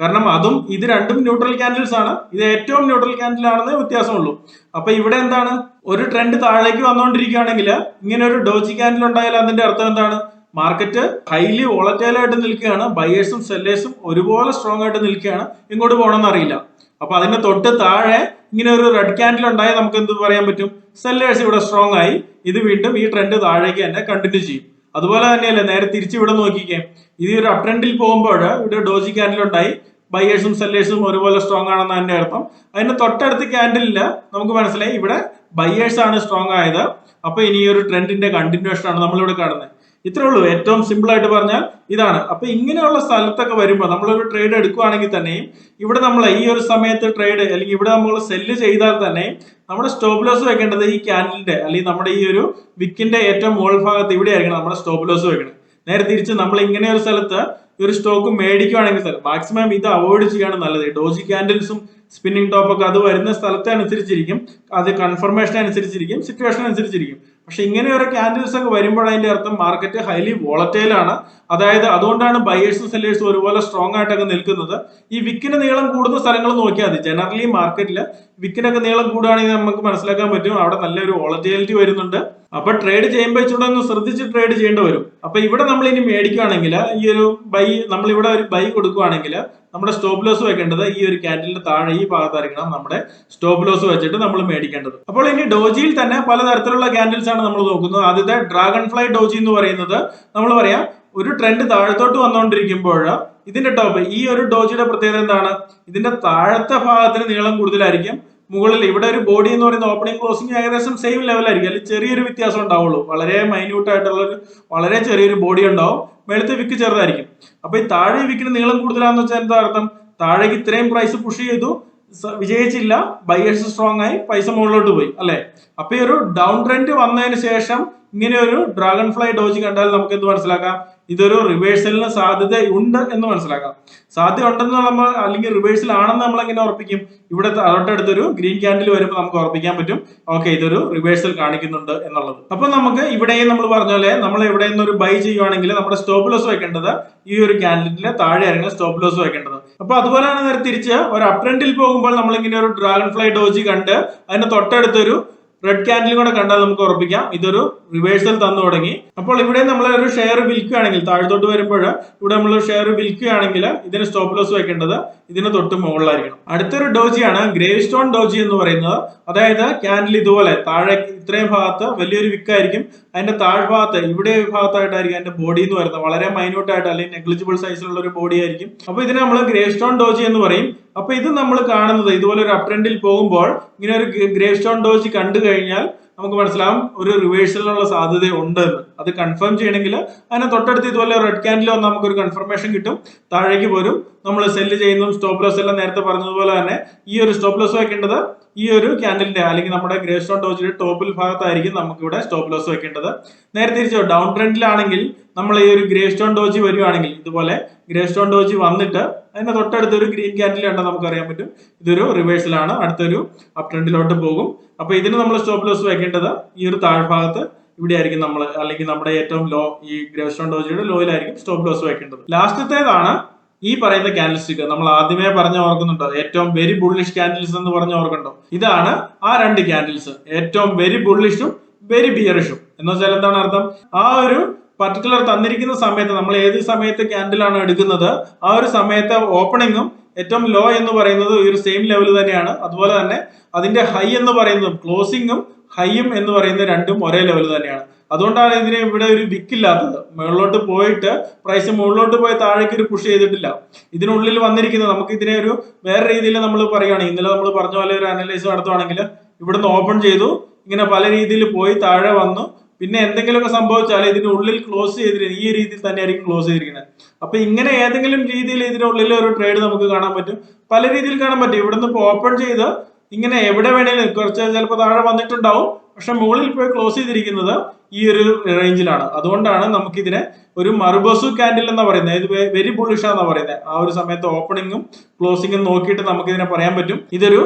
കാരണം അതും ഇത് രണ്ടും ന്യൂട്രൽ ക്യാൻഡിൽസ് ആണ്. ഇത് ഏറ്റവും ന്യൂട്രൽ ക്യാൻഡിൽ ആണെന്നേ വ്യത്യാസമുള്ളൂ. അപ്പൊ ഇവിടെ എന്താണ്? ഒരു ട്രെൻഡ് താഴേക്ക് വന്നുകൊണ്ടിരിക്കുകയാണെങ്കിൽ ഇങ്ങനെ ഒരു ഡോജി ക്യാൻഡിൽ ഉണ്ടായാൽ അതിന്റെ അർത്ഥം എന്താണ്? മാർക്കറ്റ് ഹൈലി വോളറ്റൈൽ ആയിട്ട് നിൽക്കുകയാണ്. ബയേഴ്സും സെല്ലേഴ്സും ഒരുപോലെ സ്ട്രോങ് ആയിട്ട് നിൽക്കുകയാണ്. ഇങ്ങോട്ട് പോകണമെന്ന് അറിയില്ല. അപ്പൊ അതിന്റെ തൊട്ട് താഴെ ഇങ്ങനെ ഒരു റെഡ് ക്യാൻഡിൽ ഉണ്ടായി നമുക്ക് എന്ത് പറയാൻ പറ്റും? സെല്ലേഴ്സ് ഇവിടെ സ്ട്രോങ് ആയി. ഇത് വീണ്ടും ഈ ട്രെൻഡ് താഴേക്ക് തന്നെ കണ്ടിന്യൂ ചെയ്യും. അതുപോലെ തന്നെയല്ലേ നേരെ തിരിച്ച് ഇവിടെ നോക്കിക്കേ. ഇത് ഒരു അപ് ട്രെൻഡിൽ പോകുമ്പോൾ ഇവിടെ ഡോജി ക്യാൻഡിൽ ഉണ്ടായി. ബയേഴ്സും സെല്ലേഴ്സും ഒരുപോലെ സ്ട്രോങ് ആണെന്ന് തന്നെ അർത്ഥം. അതിന്റെ തൊട്ടടുത്ത് ക്യാൻഡിലിൽ നമുക്ക് മനസ്സിലായി ഇവിടെ ബയേഴ്സ് ആണ് സ്ട്രോങ് ആയത്. അപ്പൊ ഇനി ഈ ഒരു ട്രെൻഡിന്റെ കണ്ടിന്യൂഷൻ ആണ് നമ്മളിവിടെ കാണുന്നത്. ഇത്രേ ഉള്ളൂ. ഏറ്റവും സിമ്പിൾ ആയിട്ട് പറഞ്ഞാൽ ഇതാണ്. അപ്പൊ ഇങ്ങനെയുള്ള സ്ഥലത്തൊക്കെ വരുമ്പോൾ നമ്മളൊരു ട്രേഡ് എടുക്കുകയാണെങ്കിൽ തന്നെയും ഇവിടെ നമ്മൾ ഈ ഒരു സമയത്ത് ട്രേഡ് അല്ലെങ്കിൽ ഇവിടെ നമ്മൾ സെല്ല് ചെയ്താൽ തന്നെ നമ്മുടെ സ്റ്റോപ്പ് ലോസ് വെക്കേണ്ടത് ഈ ക്യാൻഡലിന്റെ അല്ലെങ്കിൽ നമ്മുടെ ഈ ഒരു വിക്കിന്റെ ഏറ്റവും മുകൾ ഭാഗത്ത് ഇവിടെ ആയിരിക്കണം നമ്മുടെ സ്റ്റോപ്പ് ലോസ് വെക്കണം നേരെ തിരിച്ച് നമ്മൾ ഇങ്ങനെ ഒരു സ്ഥലത്ത് ഒരു സ്റ്റോക്ക് മേടിക്കുകയാണെങ്കിൽ മാക്സിമം ഇത് അവോയ്ഡ് ചെയ്യാണ് നല്ലത്. ഡോജി ക്യാൻഡിൽസും സ്പിന്നിങ് ടോപ്പൊക്കെ അത് വരുന്ന സ്ഥലത്തെ അനുസരിച്ചിരിക്കും അത് കൺഫർമേഷൻ അനുസരിച്ചിരിക്കും. സിറ്റുവേഷൻ അനുസരിച്ചിരിക്കും. പക്ഷെ ഇങ്ങനെ ഒരു ക്യാൻഡിൽസ് ഒക്കെ വരുമ്പോൾ അതിന്റെ അർത്ഥം മാർക്കറ്റ് ഹൈലി വോളറ്റൈൽ ആണ്. അതായത് അതുകൊണ്ടാണ് ബയേഴ്സും സെല്ലേഴ്സും ഒരുപോലെ സ്ട്രോങ് ആയിട്ടൊക്കെ നിൽക്കുന്നത്. ഈ വിക്കിന് നീളം കൂടുന്ന സ്ഥലങ്ങൾ നോക്കിയാൽ മതി. ജനറലി മാർക്കറ്റിൽ വിക്കിനൊക്കെ നീളം കൂടുകയാണെങ്കിൽ നമുക്ക് മനസ്സിലാക്കാൻ പറ്റും. അവിടെ നല്ലൊരു വോളറ്റൈലിറ്റി വരുന്നുണ്ട്. അപ്പൊ ട്രേഡ് ചെയ്യുമ്പോൾ ഇച്ചിരി ഒന്ന് ശ്രദ്ധിച്ച് ട്രേഡ് ചെയ്യേണ്ടി വരും. അപ്പൊ ഇവിടെ നമ്മൾ ഇനി മേടിക്കുകയാണെങ്കിൽ ഈ ഒരു ബൈ നമ്മൾ ഇവിടെ ഒരു ബൈ കൊടുക്കുകയാണെങ്കിൽ നമ്മുടെ സ്റ്റോപ്പ് ലോസ് വെക്കേണ്ടത് ഈ ഒരു കാൻഡിലിന്റെ താഴെ ഈ ഭാഗത്തായിരിക്കണം നമ്മുടെ സ്റ്റോപ്പ് ലോസ് വെച്ചിട്ട് നമ്മൾ മേടിക്കേണ്ടത്. അപ്പോൾ ഇനി ഡോജിയിൽ തന്നെ പലതരത്തിലുള്ള കാൻഡിൽസ് ആണ് നമ്മൾ നോക്കുന്നത്. ആദ്യത്തെ ഡ്രാഗൺ ഫ്ലൈ ഡോജി എന്ന് പറയുന്നത് നമ്മൾ പറയാം ഒരു ട്രെൻഡ് താഴത്തോട്ട് വന്നുകൊണ്ടിരിക്കുമ്പോൾ ഇതിന്റെ ടോപ്പ് ഈ ഒരു ഡോജിയുടെ പ്രത്യേകത എന്താണ്? ഇതിന്റെ താഴത്തെ ഭാഗത്തിന് നീളം കൂടുതലായിരിക്കും. മുകളിൽ ഇവിടെ ഒരു ബോഡി എന്ന് പറയുന്ന ഓപ്പണിംഗ് ക്ലോസിംഗ് ഏകദേശം സെയിം ലെവലായിരിക്കും അല്ലെങ്കിൽ ചെറിയൊരു വ്യത്യാസം ഉണ്ടാവുള്ളൂ. വളരെ മൈന്യൂട്ട് ആയിട്ടുള്ള ഒരു വളരെ ചെറിയൊരു ബോഡി ഉണ്ടാവും. മേളത്തെ വിക്ക് ചെറുതായിരിക്കും. അപ്പൊ ഈ താഴെ വിൽക്കുന്ന നീളം കൂടുതലാന്ന് വെച്ചാൽ എന്താ അർത്ഥം? താഴേക്ക് ഇത്രയും പ്രൈസ് പുഷ് ചെയ്തു. വിജയിച്ചില്ല. ബയേഴ്സ് സ്ട്രോങ് ആയി. പൈസ മുകളിലോട്ട് പോയി. അല്ലെ? അപ്പൊ ഈ ഒരു ഡൗൺ ട്രെൻഡ് വന്നതിന് ശേഷം ഇങ്ങനെ ഒരു ഡ്രാഗൺ ഫ്ലൈ ഡോജ് കണ്ടാൽ നമുക്ക് എന്ത് മനസ്സിലാക്കാം? ഇതൊരു റിവേഴ്സലിന് സാധ്യത ഉണ്ട് എന്ന് മനസ്സിലാക്കാം. സാധ്യത ഉണ്ടെന്ന് നമ്മൾ അല്ലെങ്കിൽ റിവേഴ്സൽ ആണെന്ന് നമ്മൾ എങ്ങനെ ഉറപ്പിക്കും? ഇവിടെ തൊട്ടടുത്തൊരു ഗ്രീൻ ക്യാൻഡിൽ വരുമ്പോൾ നമുക്ക് ഉറപ്പിക്കാൻ പറ്റും. ഓക്കെ ഇതൊരു റിവേഴ്സൽ കാണിക്കുന്നുണ്ട് എന്നുള്ളത്. അപ്പൊ നമുക്ക് ഇവിടെയും നമ്മൾ പറഞ്ഞ പോലെ നമ്മൾ ഇവിടെ നിന്ന് ഒരു ബൈ ചെയ്യുവാണെങ്കിൽ നമ്മുടെ സ്റ്റോപ്പ് ലോസ് വെക്കേണ്ടത് ഈ ഒരു ക്യാൻഡിലിന്റെ താഴെ ആയിരിക്കും സ്റ്റോപ്പ് ലോസ് വെക്കേണ്ടത് അപ്പൊ അതുപോലെയാണ് നേരെ തിരിച്ച് ഒരു അപ് ട്രെൻഡിൽ പോകുമ്പോൾ നമ്മൾ ഇങ്ങനെ ഒരു ഡ്രാഗൺ ഫ്ലൈ ഡോജി കണ്ട് അതിന്റെ തൊട്ടടുത്തൊരു റെഡ് കാൻഡിൽ കൂടെ കണ്ടാൽ നമുക്ക് ഉറപ്പിക്കാം. ഇതൊരു റിവേഴ്സൽ തന്നു തുടങ്ങി. അപ്പോൾ ഇവിടെ നമ്മൾ ഒരു ഷെയർ വിൽക്കുകയാണെങ്കിൽ താഴത്തോട്ട് വരുമ്പോൾ ഇവിടെ നമ്മൾ ഷെയർ വിൽക്കുകയാണെങ്കിൽ ഇതിന് സ്റ്റോപ്പ് ലോസ് വെക്കേണ്ടത് ഇതിന് തൊട്ട് മുകളിലായിരിക്കണം. അടുത്തൊരു ഡോജിയാണ് ഗ്രേവ് സ്റ്റോൺ ഡോജി എന്ന് പറയുന്നത്. അതായത് ക്യാൻഡിൽ ഇതുപോലെ താഴെ ഇത്രയും ഭാഗത്ത് വലിയൊരു വിക്കായിരിക്കും. അതിന്റെ താഴ്ഭാഗത്ത് ഇവിടെ ഭാഗത്തായിട്ടായിരിക്കും അതിന്റെ ബോഡി എന്ന് പറയുന്നത്. വളരെ മൈന്യൂട്ട് ആയിട്ട് അല്ലെങ്കിൽ നെഗ്ലിജിബിൾ സൈസിലുള്ള ഒരു ബോഡി ആയിരിക്കും. അപ്പൊ ഇതിനെ നമ്മൾ ഗ്രേവ് സ്റ്റോൺ ഡോജി എന്ന് പറയും. അപ്പൊ ഇത് നമ്മൾ കാണുന്നത് ഇതുപോലെ ഒരു അപ് ട്രെൻഡിൽ പോകുമ്പോൾ ഇങ്ങനെ ഒരു ഗ്രേവ് സ്റ്റോൺ ഡോജി കണ്ടു കഴിഞ്ഞാൽ നമുക്ക് മനസ്സിലാവും ഒരു റിവേഴ്സലിനുള്ള സാധ്യത ഉണ്ട് അത് കൺഫേം ചെയ്യണമെങ്കിൽ അതിനെ തൊട്ടടുത്ത് ഇതുപോലെ റെഡ് ക്യാൻഡിൽ വന്ന് നമുക്ക് ഒരു കൺഫർമേഷൻ കിട്ടും. താഴേക്ക് പോരും. നമ്മൾ സെല്ല് ചെയ്യുന്നതും സ്റ്റോപ്പ് ലോസ് എല്ലാം നേരത്തെ പറഞ്ഞതുപോലെ തന്നെ ഈ ഒരു സ്റ്റോപ്പ് ലോസ് വയ്ക്കേണ്ടത് ഈ ഒരു ക്യാൻഡലിന്റെ അല്ലെങ്കിൽ നമ്മുടെ ഗ്രേ സ്റ്റോൺ ടോച്ചിന്റെ ടോപ്പിൽ ഭാഗത്തായിരിക്കും നമുക്ക് ഇവിടെ സ്റ്റോപ്പ് ലോസ് വെക്കേണ്ടത് നേരെ തിരിച്ചോ ഡൗൺ ട്രെൻഡിലാണെങ്കിൽ നമ്മൾ ഈ ഒരു ഗ്രേ സ്റ്റോൺ ഡോജി വരുവാണെങ്കിൽ ഇതുപോലെ ഗ്രേ സ്റ്റോൺ ഡോജി വന്നിട്ട് അതിന്റെ തൊട്ടടുത്ത് ഒരു ഗ്രീൻ ക്യാൻഡിൽ നമുക്ക് അറിയാൻ പറ്റും. ഇതൊരു റിവേഴ്സലാണ് അടുത്തൊരു അപ് ട്രെൻഡിലോട്ട് പോകും. അപ്പൊ ഇതിന് നമ്മൾ സ്റ്റോപ്പ് ലോസ് വെക്കേണ്ടത് ഈ ഒരു താഴ്ഭാഗത്ത് ഇവിടെ ആയിരിക്കും നമ്മൾ അല്ലെങ്കിൽ നമ്മുടെ ഏറ്റവും ലോ ഈ ഗ്രേസ്റ്റോൺ ഡോജിയുടെ ലോയിലായിരിക്കും സ്റ്റോപ്പ് ലോസ് വെക്കേണ്ടത്. ലാസ്റ്റത്തേതാണ് ഈ പറയുന്ന ക്യാൻഡിൽ സ്റ്റിക്ക് നമ്മൾ ആദ്യമേ പറഞ്ഞ ഓർക്കുന്നുണ്ടോ? ഏറ്റവും വെരി ബുള്ളിഷ് കാൻഡിൽസ് എന്ന് പറഞ്ഞ ഓർക്കുന്നുണ്ടോ? ഇതാണ് ആ രണ്ട് കാൻഡിൽസ് ഏറ്റവും വെരി ബുള്ളിഷും വെരി ബിയറിഷും എന്ന് വെച്ചാൽ എന്താണ് അർത്ഥം? ആ ഒരു പർട്ടിക്കുലർ തന്നിരിക്കുന്ന സമയത്ത് നമ്മൾ ഏത് സമയത്ത് ക്യാൻഡിലാണ് എടുക്കുന്നത് ആ ഒരു സമയത്തെ ഓപ്പണിങ്ങും ഏറ്റവും ലോ എന്ന് പറയുന്നത് ഈ ഒരു സെയിം ലെവൽ തന്നെയാണ്. അതുപോലെ തന്നെ അതിന്റെ ഹൈ എന്ന് പറയുന്നതും ക്ലോസിങ്ങും ഹൈയും എന്ന് പറയുന്ന രണ്ടും ഒരേ ലെവൽ തന്നെയാണ്. അതുകൊണ്ടാണ് ഇതിന് ഇവിടെ ഒരു വിക്കില്ലാത്തത് മുകളിലോട്ട് പോയിട്ട് പ്രൈസ് മുകളിലോട്ട് പോയി താഴേക്ക് ഒരു പുഷ് ചെയ്തിട്ടില്ല. ഇതിനുള്ളിൽ വന്നിരിക്കുന്നത് നമുക്ക് ഇതിനെ ഒരു വേറെ രീതിയിൽ നമ്മൾ പറയുകയാണ് ഇന്നലെ നമ്മൾ പറഞ്ഞ പോലെ ഒരു അനലൈസ് നടത്തുവാണെങ്കിൽ ഇവിടുന്ന് ഓപ്പൺ ചെയ്തു. ഇങ്ങനെ പല രീതിയിൽ പോയി താഴെ വന്നു. പിന്നെ എന്തെങ്കിലുമൊക്കെ സംഭവിച്ചാൽ ഇതിന്റെ ഉള്ളിൽ ക്ലോസ് ചെയ്തിരിക്കുന്നത് ഈ രീതിയിൽ തന്നെയായിരിക്കും ക്ലോസ് ചെയ്തിരിക്കുന്നത് അപ്പൊ ഇങ്ങനെ ഏതെങ്കിലും രീതിയിൽ ഇതിന്റെ ഉള്ളിൽ ഒരു ട്രേഡ് നമുക്ക് കാണാൻ പറ്റും. പല രീതിയിൽ കാണാൻ പറ്റും. ഇവിടുന്ന് ഇപ്പോൾ ഓപ്പൺ ചെയ്ത് ഇങ്ങനെ എവിടെ വേണേലും കുറച്ച് ചിലപ്പോൾ താഴെ വന്നിട്ടുണ്ടാവും. പക്ഷെ മുകളിൽ പോയി ക്ലോസ് ചെയ്തിരിക്കുന്നത് ഈ ഒരു റേഞ്ചിലാണ് അതുകൊണ്ടാണ് നമുക്കിതിനെ ഒരു മറുബസു കാൻഡിൽ എന്ന് പറയുന്നത്. ഇത് വെരി ബുള്ളിഷ് ആണെന്ന് പറയുന്നത്. ആ ഒരു സമയത്ത് ഓപ്പണിങ്ങും ക്ലോസിങ്ങും നോക്കിയിട്ട് നമുക്കിതിനെ പറയാൻ പറ്റും. ഇതൊരു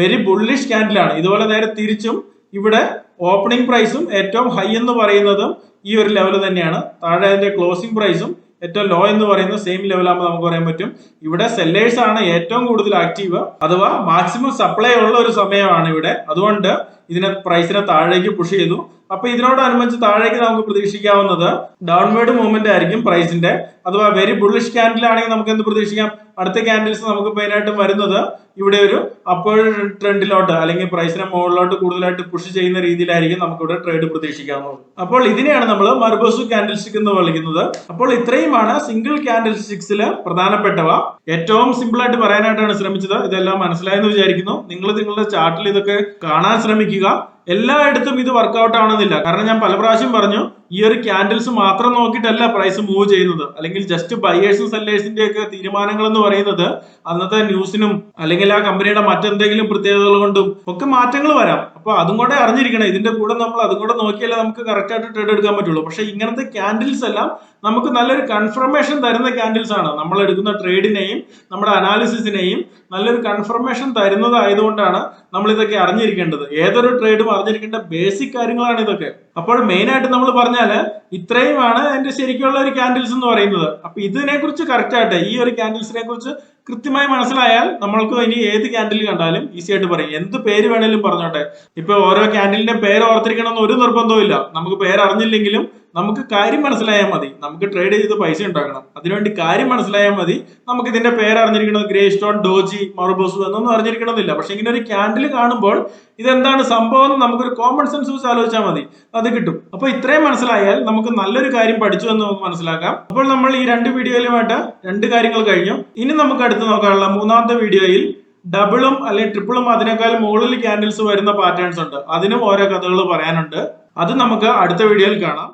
വെരി ബുള്ളിഷ് കാൻഡിലാണ് ഇതുപോലെ നേരെ തിരിച്ചും ഇവിടെ ഓപ്പണിംഗ് പ്രൈസും ഏറ്റവും ഹൈ എന്ന് പറയുന്നതും ഈ ഒരു ലെവൽ തന്നെയാണ്. താഴെ അതിന്റെ ക്ലോസിംഗ് പ്രൈസും ഏറ്റവും ലോ എന്ന് പറയുന്നത് സെയിം ലെവലാകുമ്പോൾ നമുക്ക് പറയാൻ പറ്റും. ഇവിടെ സെല്ലേഴ്സ് ആണ് ഏറ്റവും കൂടുതൽ ആക്റ്റീവ് അഥവാ മാക്സിമം സപ്ലൈ ഉള്ള ഒരു സമയമാണ് ഇവിടെ. അതുകൊണ്ട് ഇതിനെ പ്രൈസിനെ താഴേക്ക് പുഷ് ചെയ്തു അപ്പൊ ഇതിനോടനുബന്ധിച്ച് താഴേക്ക് നമുക്ക് പ്രതീക്ഷിക്കാവുന്നത് ഡൗൺവേർഡ് മൂവ്മെന്റ് ആയിരിക്കും പ്രൈസിന്റെ അഥവാ വെരി ബുള്ളിഷ് ക്യാൻഡിൽ ആണെങ്കിൽ നമുക്ക് എന്ത് പ്രതീക്ഷിക്കാം? അടുത്ത ക്യാൻഡിൽസ് നമുക്ക് മെയിൻ ആയിട്ട് വരുന്നത് ഇവിടെ ഒരു അപ്പോൾ ട്രെൻഡിലോട്ട് അല്ലെങ്കിൽ പ്രൈസിനെ മുകളിലോട്ട് കൂടുതലായിട്ട് പുഷ് ചെയ്യുന്ന രീതിയിലായിരിക്കും നമുക്ക് ഇവിടെ ട്രേഡ് പ്രതീക്ഷിക്കാവുന്നത്. അപ്പോൾ ഇതിനെയാണ് നമ്മൾ മർബോസു ക്യാൻഡിൽസ്റ്റിക് എന്ന് വിളിക്കുന്നത്. അപ്പോൾ ഇത്രയുമാണ് സിംഗിൾ ക്യാൻഡിൽസ്റ്റിക്സിൽ പ്രധാനപ്പെട്ടവ. ഏറ്റവും സിമ്പിൾ ആയിട്ട് പറയാനായിട്ടാണ് ശ്രമിച്ചത്. ഇതെല്ലാം മനസ്സിലായെന്ന് വിചാരിക്കുന്നു. നിങ്ങൾ നിങ്ങളുടെ ചാർട്ടിൽ ഇതൊക്കെ കാണാൻ ശ്രമിക്കുക. എല്ലായിടത്തും ഇത് വർക്കൗട്ട് ആവണമെന്നില്ല. കാരണം ഞാൻ പല പ്രാവശ്യം പറഞ്ഞു ഈ ഒരു ക്യാൻഡിൽസ് മാത്രം നോക്കിയിട്ടല്ല പ്രൈസ് മൂവ് ചെയ്യുന്നത്. അല്ലെങ്കിൽ ജസ്റ്റ് ബയേഴ്സും സെല്ലേഴ്സിന്റെ ഒക്കെ തീരുമാനങ്ങൾ എന്ന് പറയുന്നത് അന്നത്തെ ന്യൂസിനും അല്ലെങ്കിൽ ആ കമ്പനിയുടെ മറ്റെന്തെങ്കിലും പ്രത്യേകതകൾ കൊണ്ടും ഒക്കെ മാറ്റങ്ങൾ വരാം. അപ്പൊ അതും കൂടെ അറിഞ്ഞിരിക്കണം. ഇതിന്റെ കൂടെ നമ്മൾ അതും കൂടെ നോക്കിയാലേ നമുക്ക് കറക്റ്റ് ആയിട്ട് ട്രേഡ് എടുക്കാൻ പറ്റുള്ളൂ. പക്ഷെ ഇങ്ങനത്തെ ക്യാൻഡിൽസ് എല്ലാം നമുക്ക് നല്ലൊരു കൺഫർമേഷൻ തരുന്ന ക്യാൻഡിൽസ് ആണ്. നമ്മൾ എടുക്കുന്ന ട്രേഡിനെയും നമ്മുടെ അനാലിസിസിനെയും നല്ലൊരു കൺഫർമേഷൻ തരുന്നതായതുകൊണ്ടാണ് നമ്മൾ ഇതൊക്കെ അറിഞ്ഞിരിക്കേണ്ടത്. ഏതൊരു ട്രേഡും അറിഞ്ഞിരിക്കേണ്ട ബേസിക് കാര്യങ്ങളാണ് ഇതൊക്കെ. അപ്പോൾ മെയിൻ ആയിട്ട് നമ്മൾ പറഞ്ഞാൽ ഇത്രയുമാണ് എന്റെ ശരിക്കുള്ള ഒരു ക്യാൻഡിൽസ് എന്ന് പറയുന്നത്. അപ്പൊ ഇതിനെ കുറിച്ച് കറക്റ്റ് ആയിട്ട് ഈ ഒരു ക്യാൻഡിൽസിനെ കുറിച്ച് കൃത്യമായി മനസ്സിലായാൽ നമ്മൾക്ക് ഇനി ഏത് ക്യാൻഡിൽ കണ്ടാലും ഈസി ആയിട്ട് പറയും. എന്ത് പേര് വേണേലും പറഞ്ഞോട്ടെ. ഇപ്പൊ ഓരോ ക്യാൻഡിലിന്റെ പേര് ഓർത്തിരിക്കണം എന്ന് ഒരു നിർബന്ധവും ഇല്ല നമുക്ക് പേര് അറിഞ്ഞില്ലെങ്കിലും നമുക്ക് കാര്യം മനസ്സിലായാൽ മതി. നമുക്ക് ട്രേഡ് ചെയ്ത് പൈസ ഉണ്ടാക്കണം. അതിനുവേണ്ടി കാര്യം മനസ്സിലായാൽ മതി. നമുക്ക് ഇതിന്റെ പേര് അറിഞ്ഞിരിക്കണം ഗ്രേ സ്റ്റോൺ ഡോജി മറുബോസു എന്നൊന്നും അറിഞ്ഞിരിക്കണമെന്നില്ല. പക്ഷെ ഇങ്ങനെ ഒരു ക്യാൻഡിൽ കാണുമ്പോൾ ഇതെന്താണ് സംഭവം എന്ന് നമുക്കൊരു കോമൺ സെൻസ് വെച്ച് ആലോചിച്ചാൽ മതി. അത് കിട്ടും. അപ്പൊ ഇത്രയും മനസ്സിലായാൽ നമുക്ക് നല്ലൊരു കാര്യം പഠിച്ചു എന്ന് നമുക്ക് മനസ്സിലാക്കാം. അപ്പോൾ നമ്മൾ ഈ രണ്ട് വീഡിയോയിലുമായിട്ട് രണ്ട് കാര്യങ്ങൾ കഴിഞ്ഞു. ഇനി നമുക്ക് അടുത്ത് നോക്കാനുള്ള മൂന്നാമത്തെ വീഡിയോയിൽ ഡബിളും അല്ലെങ്കിൽ ട്രിപ്പിളും അതിനേക്കാൾ മുകളിൽ ക്യാൻഡിൽസ് വരുന്ന പാറ്റേൺസ് ഉണ്ട്. അതിനും ഓരോ കഥകൾ പറയാനുണ്ട്. അത് നമുക്ക് അടുത്ത വീഡിയോയിൽ കാണാം.